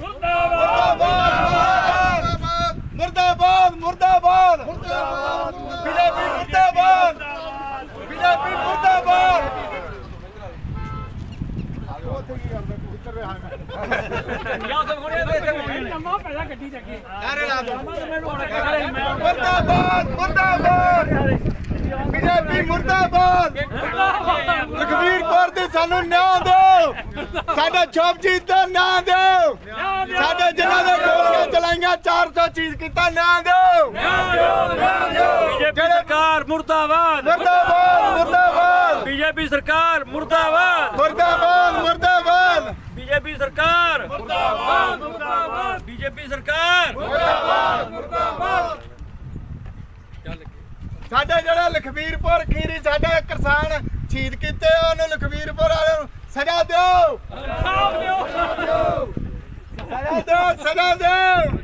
ਮੁਰਦਾਬਾਦ ਮੁਰਦਾਬਾਦ। ਮੁਰਦਾਬਾਦ ਮੁਰਦਾਬਾਦ ਬੀਜੇਪੀ ਮੁਰਦਾਬਾਦ। ਬੀਜੇਪੀ ਮੁਰਦਾਬਾਦ। ਮੁਰਦਾਬਾਦ ਮੁਰਦਾਬਾਦ। ਬੀਜੇਪੀ ਮੁਰਦਾਬਾਦ। ਲਖਵੀਰਪੁਰ ਦੇ ਸਾਨੂੰ ਨਿਆਂ ਦਿਓ। ਸਾਡਾ ਛੋਪਜੀਤ ਦਾ ਨਾਂ ਦਿਓ। ਸਾਡੇ ਜਿਨ੍ਹਾਂ ਦੇ ਗੋਲੀਆਂ ਚਲਾਈਆਂ 400 ਚੀਜ਼ ਕੀਤਾ ਨਾਂ ਦਿਓ। ਬੀਜੇਪੀ ਸਰਕਾਰ ਮੁਰਦਾਬਾਦ। ਮੁਰਦਾਬਾਦ ਮੁਰਦਾਬਾਦ। ਬੀਜੇਪੀ ਸਰਕਾਰ ਮੁਰਦਾਬਾਦ। ਮੁਰਦਾਬਾਦ ਮੁਰਦਾਬਾਦ। ਬੀਜੇਪੀ ਸਰਕਾਰ ਮੁਰਦਾਬਾਦ। ਮੁਰਦਾਬਾਦ ਬੀਜੇਪੀ ਸਰਕਾਰ ਸਾਡੇ ਜਿਹੜਾ ਲਖਵੀਰਪੁਰ ਖੀਰੀ ਸਾਡੇ ਕਿਸਾਨ ਸ਼ਹੀਦ ਕੀਤੇ ਉਹਨੂੰ ਲਖਵੀਰਪੁਰ ਵਾਲਿਆਂ ਨੂੰ ਸਜ਼ਾ ਦਿਓ ਸਜ਼ਾ ਦਿਓ ਸਜ਼ਾ ਦਿਓ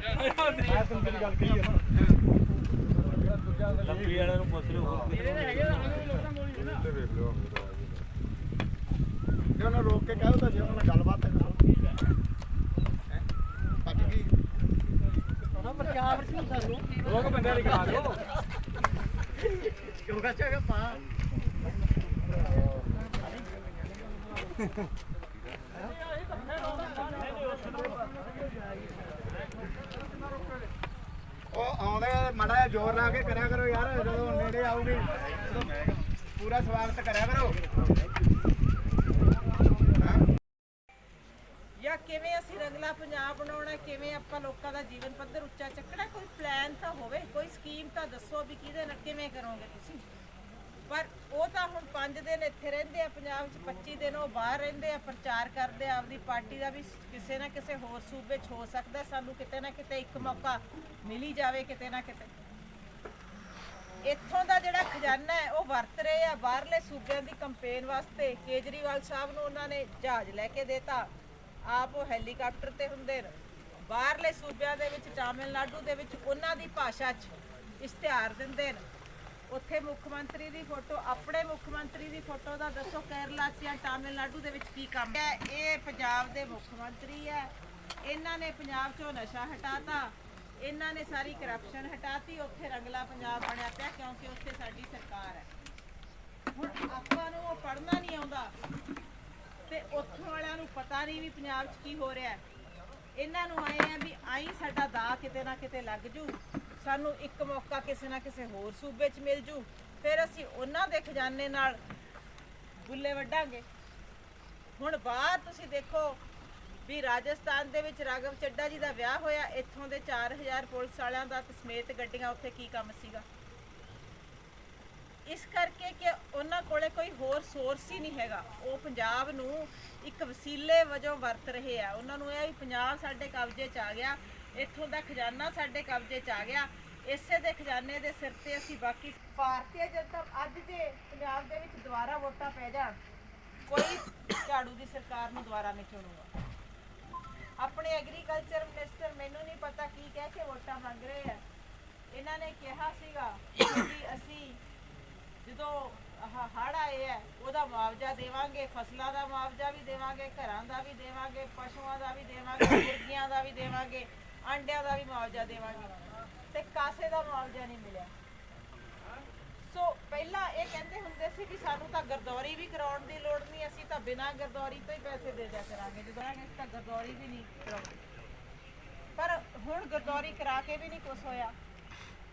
ਜੇ ਉਹਨਾਂ ਰੋਕ ਕੇ ਕਹੋ ਤਾਂ ਜੇ ਉਹਨਾਂ ਨਾਲ ਗੱਲਬਾਤ ਤਾਂ ਕਰੋ ਪੱਟ ਗਈ ਉਹ ਆਉਂਦੇ ਮੜਾ ਜ਼ੋਰ ਲਾ ਕੇ ਕਰਿਆ ਕਰੋ ਯਾਰ, ਜਦੋਂ ਨੇੜੇ ਆਊਗੀ ਪੂਰਾ ਸਵਾਗਤ ਕਰਿਆ ਕਰੋ ਹੈਂ? ਕਿਵੇਂ ਅਸੀਂ ਰੰਗਲਾ ਪੰਜਾਬ ਬਣਾਉਣਾ, ਕਿਵੇਂ ਆਪਾਂ ਲੋਕਾਂ ਦਾ ਜੀਵਨ ਪੱਧਰ ਉੱਚਾ ਚੱਕਣਾ, ਕੋਈ ਪਲਾਨ ਤਾਂ ਹੋਵੇ, ਕੋਈ ਸਕੀਮ ਤਾਂ ਦੱਸੋ ਵੀ ਕਿਹਦੇ ਨਾਲ ਕਿਵੇਂ ਕਰੋਗੇ ਤੁਸੀਂ ਪਰ ਉਹ ਤਾਂ ਹੁਣ 5 ਦਿਨ ਇੱਥੇ ਰਹਿੰਦੇ ਆ, ਪੰਜਾਬ 'ਚ 25 ਦਿਨ ਉਹ ਬਾਹਰ ਰਹਿੰਦੇ ਆ, ਪ੍ਰਚਾਰ ਕਰਦੇ ਆ, ਆਪਦੀ ਪਾਰਟੀ ਦਾ ਵੀ ਕਿਸੇ ਨਾ ਕਿਸੇ ਹੋਰ ਸੂਬੇ 'ਚ ਹੋ ਸਕਦਾ, ਸਾਨੂੰ ਕਿਤੇ ਨਾ ਕਿਤੇ ਇੱਕ ਮੌਕਾ ਮਿਲੀ ਜਾਵੇ ਕਿਤੇ ਨਾ ਕਿਤੇ। ਇੱਥੋਂ ਦਾ ਜਿਹੜਾ ਖਜ਼ਾਨਾ ਹੈ, ਉਹ ਵਰਤ ਰਹੇ ਆ ਬਾਹਰਲੇ ਸੂਬਿਆਂ ਦੀ ਕੰਪੇਨ ਵਾਸਤੇ। ਕੇਜਰੀਵਾਲ ਸਾਹਿਬ ਨੂੰ ਉਹਨਾਂ ਨੇ ਜਹਾਜ਼ ਲੈ ਕੇ ਦੇਤਾ। ਆਪ ਉਹ ਹੈਲੀਕਾਪਟਰ ਤੇ ਹੁੰਦੇ ਨੇ। ਬਾਹਰਲੇ ਸੂਬਿਆਂ ਦੇ ਵਿੱਚ, ਤਾਮਿਲਨਾਡੂ ਦੇ ਵਿੱਚ ਉਹਨਾਂ ਦੀ ਭਾਸ਼ਾ 'ਚ ਇਸ਼ਤਿਹਾਰ ਦਿੰਦੇ ਨੇ। ਉੱਥੇ ਮੁੱਖ ਮੰਤਰੀ ਦੀ ਫੋਟੋ, ਆਪਣੇ ਮੁੱਖ ਮੰਤਰੀ ਦੀ ਫੋਟੋ ਦਾ ਦੱਸੋ ਕੇਰਲਾ 'ਚ ਜਾਂ ਤਾਮਿਲਨਾਡੂ ਦੇ ਵਿੱਚ ਕੀ ਕੰਮ ਹੈ? ਇਹ ਪੰਜਾਬ ਦੇ ਮੁੱਖ ਮੰਤਰੀ ਹੈ। ਇਹਨਾਂ ਨੇ ਪੰਜਾਬ 'ਚੋਂ ਨਸ਼ਾ ਹਟਾਤਾ। ਇਹਨਾਂ ਨੇ ਸਾਰੀ ਕਰਪਸ਼ਨ ਹਟਾਤੀ। ਉੱਥੇ ਰੰਗਲਾ ਪੰਜਾਬ ਬਣਿਆ ਪਿਆ ਕਿਉਂਕਿ ਉੱਥੇ ਸਾਡੀ ਸਰਕਾਰ ਹੈ। ਹੁਣ ਆਪਾਂ ਨੂੰ ਉਹ ਪੜ੍ਹਨਾ ਨਹੀਂ ਆਉਂਦਾ। ਤੇ ਉੱਥੋਂ ਵਾਲਿਆਂ ਨੂੰ ਪਤਾ ਨਹੀਂ ਵੀ ਪੰਜਾਬ 'ਚ ਕੀ ਹੋ ਰਿਹਾ ਇਹਨਾਂ ਨੂੰ ਆਏ ਆ ਵੀ ਆਈ ਸਾਡਾ ਦਾ ਕਿਤੇ ਨਾ ਕਿਤੇ ਲੱਗ ਜੂ। ਸਾਨੂੰ ਇੱਕ ਮੌਕਾ ਕਿਸੇ ਨਾ ਕਿਸੇ ਹੋਰ ਸੂਬੇ 'ਚ ਮਿਲ ਜੂ। ਫਿਰ ਅਸੀਂ ਉਹਨਾਂ ਦੇ ਖਜ਼ਾਨੇ ਨਾਲ ਬੁੱਲੇ ਵੱਢਾਂਗੇ। ਹੁਣ ਬਾਹਰ ਤੁਸੀਂ ਦੇਖੋ ਵੀ ਰਾਜਸਥਾਨ ਦੇ ਵਿੱਚ ਰਾਘਵ ਚੱਡਾ ਜੀ ਦਾ ਵਿਆਹ ਹੋਇਆ। ਇੱਥੋਂ ਦੇ 4000 ਪੁਲਿਸ ਵਾਲਿਆਂ ਦਾ ਤੇ ਸਮੇਤ ਗੱਡੀਆਂ, ਉੱਥੇ ਕੀ ਕੰਮ ਸੀਗਾ? ਇਸ ਕਰਕੇ ਕਿ ਉਹਨਾਂ ਕੋਲੇ ਕੋਈ ਹੋਰ ਸੋਰਸ ਹੀ ਨਹੀਂ ਹੈਗਾ। ਉਹ ਪੰਜਾਬ ਨੂੰ ਇੱਕ ਵਸੀਲੇ ਵਜੋਂ ਵਰਤ ਰਹੇ ਆ। ਉਹਨਾਂ ਨੂੰ ਇਹ ਵੀ ਪੰਜਾਬ ਸਾਡੇ ਕਬਜ਼ੇ 'ਚ ਆ ਗਿਆ। ਇੱਥੋਂ ਦਾ ਖਜ਼ਾਨਾ ਸਾਡੇ ਕਬਜ਼ੇ 'ਚ ਆ ਗਿਆ। ਇਸੇ ਦੇ ਖਜ਼ਾਨੇ ਦੇ ਸਿਰ ਤੇ ਅਸੀਂ ਬਾਕੀ ਭਾਰਤੀ ਜਨਤਾ ਅੱਜ ਦੇ ਪੰਜਾਬ ਦੇ ਵਿੱਚ ਦੁਬਾਰਾ ਵੋਟਾਂ ਪੈ ਜਾਣ। ਕੋਈ ਝਾੜੂ ਦੀ ਸਰਕਾਰ ਨੂੰ ਦੁਬਾਰਾ ਨਹੀਂ ਚੁਣੂਗਾ। ਆਪਣੇ ਐਗਰੀਕਲਚਰ ਮਿਨਿਸਟਰ ਮੈਨੂੰ ਨਹੀਂ ਪਤਾ ਕੀ ਕਹਿ ਕੇ ਵੋਟਾਂ ਮੰਗ ਰਹੇ ਆ। ਇਹਨਾਂ ਨੇ ਕਿਹਾ ਸੀਗਾ ਕਿ ਅਸੀਂ ਜਦੋਂ ਆਹ ਹੜ੍ਹ ਆਏ ਆ, ਉਹਦਾ ਮੁਆਵਜ਼ਾ ਦੇਵਾਂਗੇ, ਫਸਲਾਂ ਦਾ ਮੁਆਵਜ਼ਾ ਵੀ ਦੇਵਾਂਗੇ, ਘਰਾਂ ਦਾ ਵੀ ਦੇਵਾਂਗੇ, ਪਸ਼ੂਆਂ ਦਾ ਵੀ ਦੇਵਾਂਗੇ, ਮੁਰਗੀਆਂ ਦਾ ਵੀ ਦੇਵਾਂਗੇ। ਆਂਡਿਆਂ ਦਾ ਵੀ ਮੁਆਵਜ਼ਾ ਦੇਵਾਂਗੇ ਤੇ ਕਾਸੇ ਦਾ ਮੁਆਵਜ਼ਾ ਨਹੀਂ ਮਿਲਿਆ। ਸੋ ਪਹਿਲਾਂ ਇਹ ਕਹਿੰਦੇ ਹੁੰਦੇ ਸੀ ਕਿ ਸਾਨੂੰ ਤਾਂ ਗਰਦੌਰੀ ਵੀ ਕਰਾਉਣ ਦੀ ਲੋੜ ਨਹੀਂ, ਅਸੀਂ ਤਾਂ ਬਿਨਾਂ ਗਰਦੌਰੀ ਤੋਂ ਹੀ ਪੈਸੇ ਦੇ ਦਿਆ ਕਰਾਂਗੇ, ਜਦੋਂ ਅਸੀਂ ਤਾਂ ਗਰਦੌਰੀ ਵੀ ਨਹੀਂ ਕਰਾਉਂਦੇ। ਪਰ ਹੁਣ ਗਰਦੌਰੀ ਕਰਾ ਕੇ ਵੀ ਨਹੀਂ ਕੁਝ ਹੋਇਆ।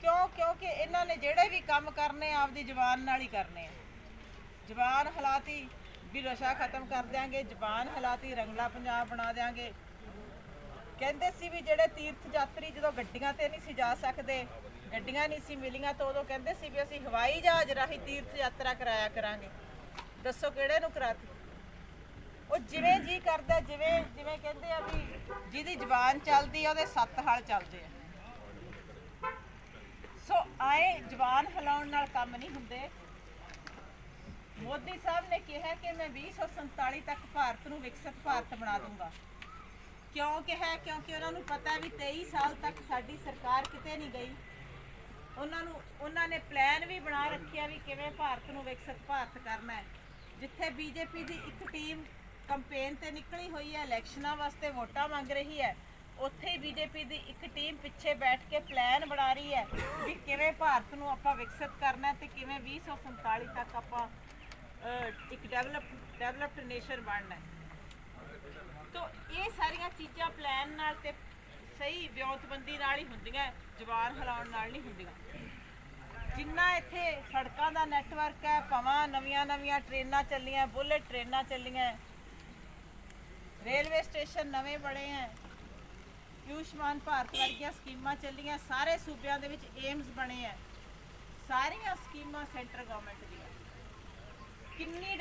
ਕਿਉਂ? ਕਿਉਂਕਿ ਇਹਨਾਂ ਨੇ ਜਿਹੜੇ ਵੀ ਕੰਮ ਕਰਨੇ ਆ, ਆਪਦੀ ਜ਼ੁਬਾਨ ਨਾਲ ਹੀ ਕਰਨੇ ਆ। ਜ਼ੁਬਾਨ ਹਲਾਤੀ, ਵੀ ਨਸ਼ਾ ਖਤਮ ਕਰ ਦਿਆਂਗੇ, ਜ਼ੁਬਾਨ ਹਲਾਤੀ, ਰੰਗਲਾ ਪੰਜਾਬ ਬਣਾ ਦਿਆਂਗੇ। ਕਹਿੰਦੇ ਸੀ ਵੀ ਜਿਹੜੇ ਤੀਰਥ ਯਾਤਰੀ ਜਦੋਂ ਗੱਡੀਆਂ ਤੇ ਨਹੀਂ ਸੀ ਜਾ ਸਕਦੇ, ਗੱਡੀਆਂ ਨਹੀਂ ਸੀ ਮਿਲੀਆਂ ਤਾਂ ਉਦੋਂ ਕਹਿੰਦੇ ਸੀ ਵੀ ਅਸੀਂ ਹਵਾਈ ਜਹਾਜ਼ ਰਾਹੀਂ ਤੀਰਥ ਯਾਤਰਾ ਕਰਾਇਆ ਕਰਾਂਗੇ। ਦੱਸੋ ਕਿਹੜੇ ਨੂੰ ਕਰਾਤੀ? ਉਹ ਜਿਵੇਂ ਜੀ ਕਰਦਾ, ਜਿਵੇਂ ਜਿਵੇਂ ਕਹਿੰਦੇ ਆ ਵੀ ਜਿਹਦੀ ਜ਼ਬਾਨ ਚੱਲਦੀ ਆ, ਉਹਦੇ ਸੱਤ ਹਲ ਚੱਲਦੇ ਆ। ਸੋ ਆਏ ਜ਼ਬਾਨ ਹਿਲਾਉਣ ਨਾਲ ਕੰਮ ਨਹੀਂ ਹੁੰਦੇ। ਮੋਦੀ ਸਾਹਿਬ ਨੇ ਕਿਹਾ ਕਿ ਮੈਂ 2047 ਤੱਕ ਭਾਰਤ ਨੂੰ ਵਿਕਸਿਤ ਭਾਰਤ ਬਣਾ ਦੂੰਗਾ। ਕਿਉਂ ਕਿਹਾ ਕਿਉਂਕਿ ਉਹਨਾਂ ਨੂੰ ਪਤਾ ਵੀ 23 ਸਾਲ ਤੱਕ ਸਾਡੀ ਸਰਕਾਰ ਕਿਤੇ ਨਹੀਂ ਗਈ। ਉਹਨਾਂ ਨੂੰ, ਉਹਨਾਂ ਨੇ ਪਲਾਨ ਵੀ ਬਣਾ ਰੱਖਿਆ ਵੀ ਕਿਵੇਂ ਭਾਰਤ ਨੂੰ ਵਿਕਸਿਤ ਭਾਰਤ ਕਰਨਾ ਹੈ। ਜਿੱਥੇ ਬੀਜੇਪੀ ਦੀ ਇੱਕ ਟੀਮ ਕੰਪੇਨ ਤੇ ਨਿਕਲੀ ਹੋਈ ਹੈ ਇਲੈਕਸ਼ਨਾਂ ਵਾਸਤੇ ਵੋਟਾਂ ਮੰਗ ਰਹੀ ਹੈ, ਉੱਥੇ ਹੀ ਬੀਜੇਪੀ ਦੀ ਇੱਕ ਟੀਮ ਪਿੱਛੇ ਬੈਠ ਕੇ ਪਲਾਨ ਬਣਾ ਰਹੀ ਹੈ ਵੀ ਕਿਵੇਂ ਭਾਰਤ ਨੂੰ ਆਪਾਂ ਵਿਕਸਿਤ ਕਰਨਾ ਹੈ ਤੇ ਕਿਵੇਂ 2047 ਤੱਕ ਆਪਾਂ ਇੱਕ ਡਿਵੈਲਪ ਡਿਵੈਲਪਡ ਨੇਸ਼ਨ ਬਣਨਾ ਹੈ। ਤੋ ਇਹ ਸਾਰੀਆਂ ਚੀਜ਼ਾਂ ਪਲਾਨ ਨਾਲ ਤੇ ਸਹੀ ਵਿਉਂਤਬੰਦੀ ਨਾਲ ਹੀ ਹੁੰਦੀਆਂ ਹੈ, ਜ਼ੁਬਾਨ ਹਿਲਾਉਣ ਨਾਲ ਨਹੀਂ ਹੁੰਦੀਆਂ। ਜਿੰਨਾ ਇੱਥੇ ਸੜਕਾਂ ਦਾ ਨੈਟਵਰਕ ਹੈ ਭਾਵਾਂ ਨਵੀਆਂ ਨਵੀਆਂ ਟ੍ਰੇਨਾਂ ਚੱਲੀਆਂ ਬੁਲੇਟ ਟ੍ਰੇਨਾਂ ਚੱਲੀਆਂ ਰੇਲਵੇ ਸਟੇਸ਼ਨ ਨਵੇਂ ਬਣੇ ਹੈ ਆਯੁਸ਼ਮਾਨ ਭਾਰਤ ਵਰਗੀਆਂ ਸਕੀਮਾਂ ਚੱਲੀਆਂ ਸਾਰੇ ਸੂਬਿਆਂ ਦੇ ਵਿੱਚ ਏਮਸ ਬਣੇ ਹੈ। ਸਾਰੀਆਂ ਸਕੀਮਾਂ ਸੈਂਟਰ ਗਵਰਨਮੈਂਟ ਦੀਆਂ। ਕਿੰਨੀ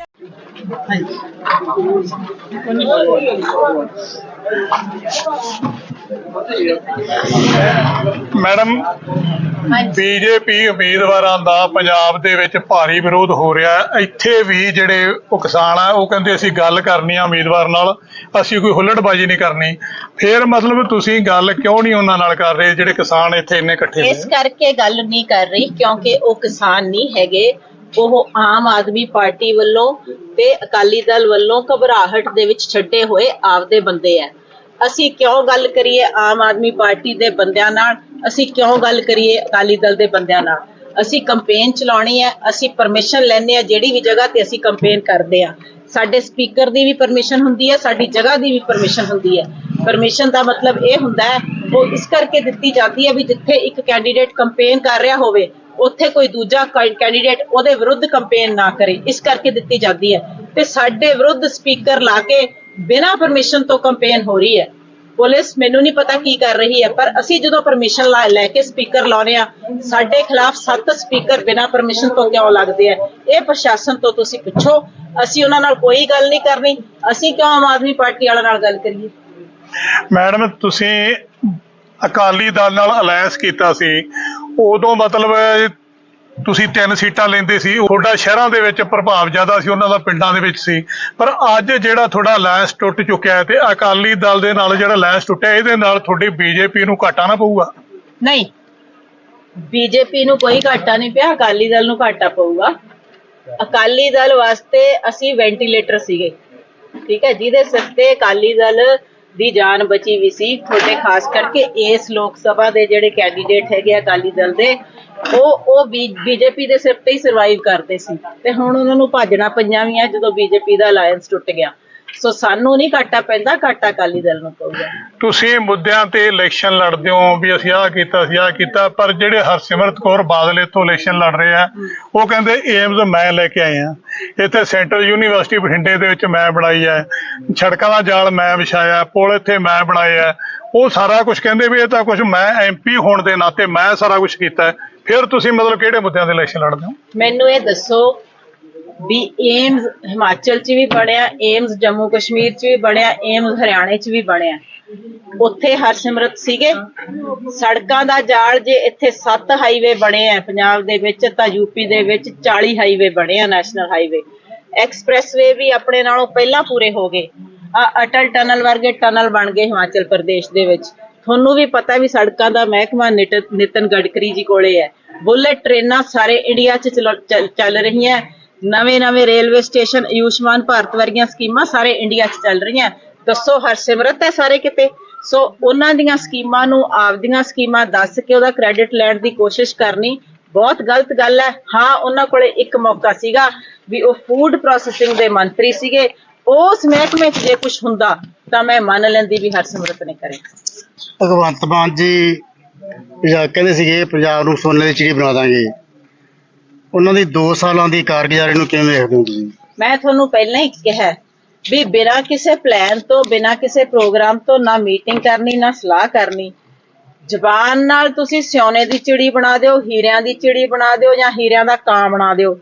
ਮੈਡਮ ਬੀਜੇਪੀ ਉਮੀਦਵਾਰਾਂ ਦਾ ਪੰਜਾਬ ਦੇ ਵਿੱਚ ਭਾਰੀ ਵਿਰੋਧ ਹੋ ਰਿਹਾ ਹੈ। ਇੱਥੇ ਵੀ ਜਿਹੜੇ ਉਹ ਕਿਸਾਨ ਆ ਉਹ ਕਹਿੰਦੇ ਅਸੀਂ ਗੱਲ ਕਰਨੀ ਆ ਉਮੀਦਵਾਰ ਨਾਲ ਅਸੀਂ ਕੋਈ ਹੁੱਲੜਬਾਜ਼ੀ ਨਹੀਂ ਕਰਨੀ। ਫੇਰ ਮਤਲਬ ਤੁਸੀਂ ਗੱਲ ਕਿਉਂ ਨਹੀਂ ਉਹਨਾਂ ਨਾਲ ਕਰ ਰਹੇ ਜਿਹੜੇ ਕਿਸਾਨ ਇੱਥੇ ਇੰਨੇ ਇਕੱਠੇ ਹੋਏ ਇਸ ਕਰਕੇ ਗੱਲ ਨਹੀਂ ਕਰ ਰਹੀ ਕਿਉਂਕਿ ਉਹ ਕਿਸਾਨ ਨਹੀਂ ਹੈਗੇ। ਉਹ ਆਮ ਆਦਮੀ ਪਾਰਟੀ ਵੱਲੋਂ ਤੇ ਅਕਾਲੀ ਦਲ ਵੱਲੋਂ ਘਬਰਾਹਟ ਦੇ ਵਿੱਚ ਛੱਡੇ ਹੋਏ ਆਪਦੇ ਬੰਦੇ ਆ ਅਸੀਂ ਕਿਉਂ ਗੱਲ ਕਰੀਏ ਆਮ ਆਦਮੀ ਪਾਰਟੀ ਦੇ ਬੰਦਿਆਂ ਨਾਲ? ਅਸੀਂ ਕਿਉਂ ਗੱਲ ਕਰੀਏ ਅਕਾਲੀ ਦਲ ਦੇ ਬੰਦਿਆਂ ਨਾਲ? ਅਸੀਂ ਕੰਪੇਨ ਚਲਾਉਣੀ ਹੈ ਅਸੀਂ ਪਰਮਿਸ਼ਨ ਲੈਣੇ ਆ ਜਿਹੜੀ ਵੀ ਜਗ੍ਹਾ ਤੇ ਅਸੀਂ ਕੰਪੇਨ ਕਰਦੇ ਆ। ਸਾਡੇ ਸਪੀਕਰ ਦੀ ਵੀ ਪਰਮਿਸ਼ਨ ਹੁੰਦੀ ਹੈ ਸਾਡੀ ਜਗ੍ਹਾ ਦੀ ਵੀ ਪਰਮਿਸ਼ਨ ਹੁੰਦੀ ਹੈ ਪਰਮਿਸ਼ਨ ਦਾ ਮਤਲਬ ਇਹ ਹੁੰਦਾ ਹੈ ਉਹ ਇਸ ਕਰਕੇ ਦਿੱਤੀ ਜਾਂਦੀ ਹੈ ਵੀ ਜਿੱਥੇ ਇੱਕ ਕੈਂਡੀਡੇਟ ਕੰਪੇਨ ਕਰ ਰਿਹਾ ਹੋਵੇ ਉੱਥੇ ਕੋਈ ਦੂਜਾ ਕੈਂਡੀਡੇਟ ਉਹਦੇ ਵਿਰੁੱਧ ਕੰਪੇਨ ਨਾ ਕਰੇ, ਇਸ ਕਰਕੇ ਦਿੱਤੀ ਜਾਂਦੀ ਹੈ। ਤੇ ਸਾਡੇ ਵਿਰੁੱਧ ਸਪੀਕਰ ਲਾ ਕੇ ਬਿਨਾਂ ਪਰਮਿਸ਼ਨ ਤੋਂ ਕੰਪੇਨ ਹੋ ਰਹੀ ਹੈ। ਪੁਲਿਸ ਮੈਨੂੰ ਨਹੀਂ ਪਤਾ ਕੀ ਕਰ ਰਹੀ ਹੈ, ਪਰ ਅਸੀਂ ਜਦੋਂ ਪਰਮਿਸ਼ਨ ਲੈ ਕੇ ਸਪੀਕਰ ਲਾਉਨੇ ਆ ਸਾਡੇ ਖਿਲਾਫ ਸੱਤ ਸਪੀਕਰ ਬਿਨਾਂ ਪਰਮਿਸ਼ਨ ਤੋਂ ਕਿਉਂ ਲੱਗਦੇ ਆ ਇਹ ਪ੍ਰਸ਼ਾਸਨ ਤੋਂ ਤੁਸੀਂ ਪੁੱਛੋ। ਅਸੀਂ ਉਹਨਾਂ ਨਾਲ ਕੋਈ ਗੱਲ ਨਹੀਂ ਕਰਨੀ। ਅਸੀਂ ਕਿਉਂ ਆਮ ਆਦਮੀ ਪਾਰਟੀ ਵਾਲਿਆਂ ਨਾਲ ਗੱਲ ਕਰੀਏ? ਮੈਡਮ, ਤੁਸੀਂ ਅਕਾਲੀ ਦਲ ਨਾਲ ਅਲਾਈਅੰਸ ਕੀਤਾ ਸੀ। ਉਦੋਂ ਮਤਲਬ ਤੁਸੀਂ ਤਿੰਨ ਸੀਟਾਂ ਲੈਂਦੇ ਸੀ। ਤੁਹਾਡਾ ਸ਼ਹਿਰਾਂ ਦੇ ਵਿੱਚ ਪ੍ਰਭਾਵ ਜ਼ਿਆਦਾ ਸੀ, ਉਹਨਾਂ ਦਾ ਪਿੰਡਾਂ ਦੇ ਵਿੱਚ ਸੀ। ਪਰ ਅੱਜ ਜਿਹੜਾ ਤੁਹਾਡਾ ਅਲਾਈਅੰਸ ਟੁੱਟ ਚੁੱਕਿਆ ਹੈ ਤੇ ਅਕਾਲੀ ਦਲ ਦੇ ਨਾਲ ਜਿਹੜਾ ਅਲਾਈਅੰਸ ਟੁੱਟਿਆ, ਇਹਦੇ ਨਾਲ ਤੁਹਾਡੀ ਬੀਜੇਪੀ ਨੂੰ ਘਾਟਾ ਨਾ ਪਊਗਾ? ਨਹੀਂ। ਬੀਜੇਪੀ ਨੂੰ ਕੋਈ ਘਾਟਾ ਨਹੀਂ ਪਿਆ, ਅਕਾਲੀ ਦਲ ਨੂੰ ਘਾਟਾ ਪਊਗਾ। ਅਕਾਲੀ ਦਲ ਵਾਸਤੇ ਅਸੀਂ ਵੈਂਟੀਲੇਟਰ ਸੀਗੇ। ਠੀਕ ਹੈ, ਜਿਹਦੇ ਸਿਰ ਤੇ ਅਕਾਲੀ ਦਲ ਦੀ ਜਾਨ ਬਚੀ ਵੀ ਸੀ। ਤੁਹਾਡੇ ਖਾਸ ਕਰਕੇ ਇਸ ਲੋਕ ਸਭਾ ਦੇ ਜਿਹੜੇ ਕੈਂਡੀਡੇਟ ਹੈਗੇ ਆ ਅਕਾਲੀ ਦਲ ਦੇ, ਉਹ ਉਹ ਬੀਜੇਪੀ ਦੇ ਸਿਰ ਤੇ ਹੀ ਸਰਵਾਈਵ ਕਰਦੇ ਸੀ। ਤੇ ਹੁਣ ਉਹਨਾਂ ਨੂੰ ਭਾਜਣਾ ਪਈਆਂ ਵੀ ਆ ਜਦੋਂ ਬੀਜੇਪੀ ਦਾ ਅਲਾਈਅੰਸ ਟੁੱਟ ਗਿਆ। ਸੋ ਸਾਨੂੰ ਨਹੀਂ ਘਾਟਾ ਪੈਂਦਾ ਘਾਟਾ ਅਕਾਲੀ ਦਲ ਨੂੰ ਪਊਗਾ। ਤੁਸੀਂ ਮੁੱਦਿਆਂ ਤੇ ਇਲੈਕਸ਼ਨ ਲੜਦੇ ਹੋ ਵੀ ਅਸੀਂ ਆਹ ਕੀਤਾ ਸੀ ਆਹ ਕੀਤਾ ਪਰ ਜਿਹੜੇ ਹਰਸਿਮਰਤ ਕੌਰ ਬਾਦਲ ਇੱਥੋਂ ਇਲੈਕਸ਼ਨ ਲੜ ਰਹੇ ਆ ਉਹ ਕਹਿੰਦੇ ਏਮਜ਼ ਮੈਂ ਲੈ ਕੇ ਆਏ ਆ। ਇੱਥੇ ਸੈਂਟਰਲ ਯੂਨੀਵਰਸਿਟੀ ਬਠਿੰਡੇ ਦੇ ਵਿੱਚ ਮੈਂ ਬਣਾਈ ਹੈ ਸੜਕਾਂ ਦਾ ਜਾਲ ਮੈਂ ਵਿਛਾਇਆ ਪੁਲ ਇੱਥੇ ਮੈਂ ਬਣਾਏ ਆ। ਉਹ ਸਾਰਾ ਕੁਝ ਕਹਿੰਦੇ ਵੀ ਇਹ ਤਾਂ ਕੁਝ ਮੈਂ ਐਮਪੀ ਹੋਣ ਦੇ ਨਾਤੇ ਮੈਂ ਸਾਰਾ ਕੁਝ ਕੀਤਾ। ਫਿਰ ਤੁਸੀਂ ਮਤਲਬ ਕਿਹੜੇ ਮੁੱਦਿਆਂ ਤੇ ਇਲੈਕਸ਼ਨ ਲੜਦੇ ਹੋ? ਮੈਨੂੰ ਇਹ ਦੱਸੋ ਵੀ ਏਮਜ਼ ਹਿਮਾਚਲ 'ਚ ਵੀ ਬਣਿਆ, ਏਮਜ਼ ਜੰਮੂ ਕਸ਼ਮੀਰ 'ਚ ਵੀ ਬਣਿਆ, ਏਮਜ਼ ਹਰਿਆਣੇ 'ਚ ਵੀ ਬਣਿਆ। ਉੱਥੇ ਹਰਸਿਮਰਤ ਸੀਗੇ। ਸੜਕਾਂ ਦਾ ਜਾਲ ਜੇ ਇੱਥੇ 7 ਹਾਈਵੇ ਬਣੇ ਆ ਪੰਜਾਬ ਦੇ ਵਿੱਚ, ਤਾਂ ਯੂਪੀ ਦੇ ਵਿੱਚ 40 ਹਾਈਵੇ ਬਣੇ ਆ ਨੈਸ਼ਨਲ ਹਾਈਵੇ। ਐਕਸਪ੍ਰੈਸਵੇ ਵੀ ਆਪਣੇ ਨਾਲੋਂ ਪਹਿਲਾਂ ਪੂਰੇ ਹੋ ਗਏ। ਆ ਅਟਲ ਟਨਲ ਵਰਗੇ ਟਨਲ ਬਣ ਗਏ ਹਿਮਾਚਲ ਪ੍ਰਦੇਸ਼ ਦੇ ਵਿੱਚ। ਤੁਹਾਨੂੰ ਵੀ ਪਤਾ ਵੀ ਸੜਕਾਂ ਦਾ ਮਹਿਕਮਾ ਨਿਤ- ਨਿਤਨ ਗਡਕਰੀ ਜੀ ਕੋਲੇ ਹੈ। ਬੁਲੇਟ ਟ੍ਰੇਨਾਂ ਸਾਰੇ ਇੰਡੀਆ 'ਚ ਚੱਲ ਰਹੀਆਂ। ਨਵੇਂ ਨਵੇਂ ਰੇਲਵੇ ਸਟੇਸ਼ਨ, ਆਯੁਸ਼ਮਾਨ ਭਾਰਤ ਵਰਗੀਆਂ ਸਕੀਮਾਂ ਸਾਰੇ ਇੰਡੀਆ 'ਚ ਚੱਲ ਰਹੀਆਂ। ਦੱਸੋ, ਹਰਸਿਮਰਤ ਹੈ ਸਾਰੇ ਕਿਤੇ? ਸੋ, ਉਹਨਾਂ ਦੀਆਂ ਸਕੀਮਾਂ ਨੂੰ, ਆਪਦੀਆਂ ਸਕੀਮਾਂ ਦੱਸ ਕੇ ਉਹਦਾ ਕ੍ਰੈਡਿਟ ਲੈਣ ਦੀ ਕੋਸ਼ਿਸ਼ ਕਰਨੀ ਬਹੁਤ ਗਲਤ ਗੱਲ ਹੈ। ਹਾਂ, ਉਹਨਾਂ ਕੋਲੇ ਇੱਕ ਮੌਕਾ ਸੀਗਾ ਵੀ ਉਹ ਫੂਡ ਪ੍ਰੋਸੈਸਿੰਗ ਦੇ ਮੰਤਰੀ ਸੀਗੇ। ਉਸ ਮਹਿਕਮੇ 'ਚ ਜੇ ਕੁਝ ਹੁੰਦਾ, ਤਾਂ ਮੈਂ ਮੰਨ ਲੈਂਦੀ ਵੀ ਹਰਸਿਮਰਤ ਨੇ ਕਰੇ। ਭਗਵੰਤ ਮਾਨ ਜੀ, ਪੰਜਾਬ ਕਹਿੰਦੇ ਸੀਗੇ, ਪੰਜਾਬ ਨੂੰ ਸੋਨੇ ਦੀ ਚਿੜੀ ਬਣਾ ਦਾਂਗੇ। ਉਹਨਾਂ ਦੀ 2 ਸਾਲਾਂ ਦੀ ਕਾਰਗੁਜ਼ਾਰੀ ਨੂੰ ਕਿਵੇਂ ਦੇਖਦੇ ਹੋ ਤੁਸੀਂ? ਮੈਂ ਤੁਹਾਨੂੰ ਪਹਿਲਾਂ ਹੀ ਕਿਹਾ ਵੀ ਬਿਨਾਂ ਕਿਸੇ ਪਲਾਨ ਤੋਂ ਬਿਨਾਂ ਕਿਸੇ ਪ੍ਰੋਗਰਾਮ ਤੋਂ ਨਾ ਮੀਟਿੰਗ ਕਰਨੀ ਨਾ ਸਲਾਹ ਕਰਨੀ। ਜ਼ਬਾਨ ਨਾਲ ਤੁਸੀਂ ਸਿਉਨੇ ਦੀ ਚਿੜੀ ਬਣਾ ਦਿਓ ਹੀਰਿਆਂ ਦੀ ਚਿੜੀ ਬਣਾ ਦਿਓ ਜਾਂ ਹੀਰਿਆਂ ਦਾ ਕਾਂ ਬਣਾ ਦਿਓ।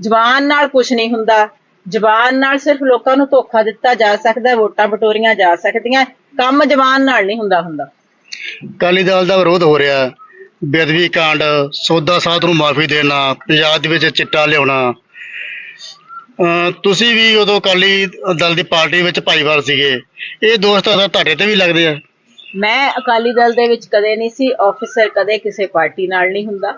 ਜ਼ਬਾਨ ਨਾਲ ਕੁਝ ਨਹੀਂ ਹੁੰਦਾ। ਜ਼ਬਾਨ ਨਾਲ ਸਿਰਫ ਲੋਕਾਂ ਨੂੰ ਧੋਖਾ ਦਿੱਤਾ ਜਾ ਸਕਦਾ ਵੋਟਾਂ ਬਟੋਰੀਆਂ ਜਾ ਸਕਦੀਆਂ। ਕੰਮ ਜ਼ਬਾਨ ਨਾਲ ਨਹੀਂ ਹੁੰਦਾ ਹੁੰਦਾ। ਅਕਾਲੀ ਦਲ ਦਾ ਵਿਰੋਧ ਹੋ ਰਿਹਾ। ਬੇਅਦਬੀ ਕਾਂਡ ਸੌਦਾ ਸਾਧ ਨੂੰ ਮਾਫੀ ਦੇਣਾ ਪੰਜਾਬ ਦੇ ਵਿੱਚ ਚਿੱਟਾ ਲਿਆਉਣਾ। ਤੁਸੀਂ ਵੀ ਉਦੋਂ ਅਕਾਲੀ ਦਲ ਦੀ ਪਾਰਟੀ ਵਿੱਚ ਭਾਈਵਾਲ ਸੀਗੇ। ਇਹ ਦੋਸਤ ਤਾਂ ਤੁਹਾਡੇ ਤੇ ਵੀ ਲੱਗਦੇ ਆ। ਮੈਂ ਅਕਾਲੀ ਦਲ ਦੇ ਵਿੱਚ ਕਦੇ ਨਹੀਂ ਸੀ ਆਫੀਸਰ ਕਦੇ ਕਿਸੇ ਪਾਰਟੀ ਨਾਲ ਨਹੀਂ ਹੁੰਦਾ।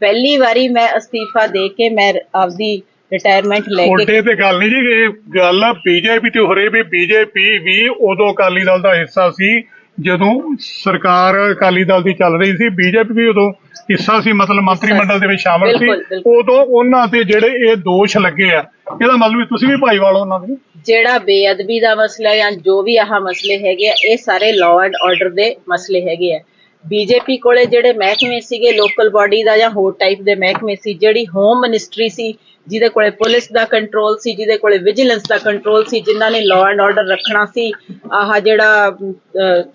ਪਹਿਲੀ ਵਾਰੀ ਮੈਂ ਅਸਤੀਫਾ ਦੇ ਕੇ ਮੈਂ ਆਪਦੀ ਰਿਟਾਇਰਮੈਂਟ ਲੈ ਕੇ ਉਹਦੇ ਤੇ ਗੱਲ ਨਹੀਂ ਜੀ ਇਹ ਗੱਲ ਬੀਜੇਪੀ ਤੇ ਹੋ ਰਹੀ ਵੀ ਬੀਜੇਪੀ ਵੀ ਉਦੋਂ ਅਕਾਲੀ ਦਲ ਦਾ ਹਿੱਸਾ ਸੀ। ਜਦੋਂ ਸਰਕਾਰ ਅਕਾਲੀ ਦਲ ਦੀ ਚੱਲ ਰਹੀ ਸੀ ਬੀਜੇਪੀ ਵੀ ਉਦੋਂ ਹਿੱਸਾ ਸੀ ਮਤਲਬ ਮੰਤਰੀ ਮੰਡਲ ਦੇ ਵਿੱਚ ਸ਼ਾਮਲ ਸੀ। ਬਿਲਕੁਲ, ਬਿਲਕੁਲ। ਉਦੋਂ ਉਹਨਾਂ ਤੇ ਜਿਹੜੇ ਇਹ ਦੋਸ਼ ਲੱਗੇ ਆ ਇਹਦਾ ਮਤਲਬ ਵੀ ਤੁਸੀਂ ਵੀ ਭਾਈਵਾਲ ਹੋ ਉਹਨਾਂ ਦੇ? ਜਿਹੜਾ ਬੇਅਦਬੀ ਦਾ ਮਸਲਾ ਜਾਂ ਜੋ ਵੀ ਆਹ ਮਸਲੇ ਹੈਗੇ ਆ ਇਹ ਸਾਰੇ ਲਾਅ ਐਂਡ ਆਰਡਰ ਦੇ ਮਸਲੇ ਹੈਗੇ ਆ। ਬੀਜੇਪੀ ਕੋਲੇ ਜਿਹੜੇ ਮਹਿਕਮੇ ਸੀਗੇ ਲੋਕਲ ਬਾਡੀ ਦਾ ਜਾਂ ਹੋਰ ਟਾਈਪ ਦੇ ਮਹਿਕਮੇ ਸੀ ਜਿਹੜੀ ਹੋਮ ਮਿਨਿਸਟਰੀ ਸੀ ਜਿਹਦੇ ਕੋਲੇ ਪੁਲਿਸ ਦਾ ਕੰਟਰੋਲ ਸੀ ਜਿਹਦੇ ਕੋਲੇ ਵਿਜੀਲੈਂਸ ਦਾ ਕੰਟਰੋਲ ਸੀ ਜਿਨ੍ਹਾਂ ਨੇ ਲਾਅ ਐਂਡ ਆਰਡਰ ਰੱਖਣਾ ਸੀ। ਆਹ ਜਿਹੜਾ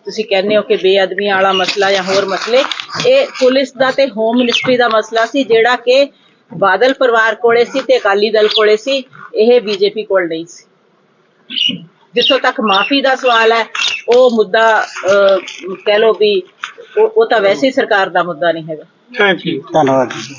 ਤੁਸੀਂ ਕਹਿੰਦੇ ਹੋ ਕਿ ਬੇਅਦਬੀਆਂ ਵਾਲਾ ਮਸਲਾ ਜਾਂ ਹੋਰ ਮਸਲੇ ਇਹ ਪੁਲਿਸ ਦਾ ਤੇ ਹੋਮ ਮਿਨਿਸਟਰੀ ਦਾ ਮਸਲਾ ਸੀ ਜਿਹੜਾ ਕਿ ਬਾਦਲ ਪਰਿਵਾਰ ਕੋਲੇ ਸੀ ਤੇ ਅਕਾਲੀ ਦਲ ਕੋਲੇ ਸੀ ਇਹ ਬੀਜੇਪੀ ਕੋਲ ਨਹੀਂ ਸੀ। ਜਿੱਥੋਂ ਤੱਕ ਮਾਫੀ ਦਾ ਸਵਾਲ ਹੈ ਉਹ ਮੁੱਦਾ ਕਹਿ ਲਓ ਵੀ ਉਹ ਤਾਂ ਵੈਸੇ ਹੀ ਸਰਕਾਰ ਦਾ ਮੁੱਦਾ ਨਹੀਂ ਹੈਗਾ। ਥੈਂਕ ਯੂ ਧੰਨਵਾਦ ਜੀ।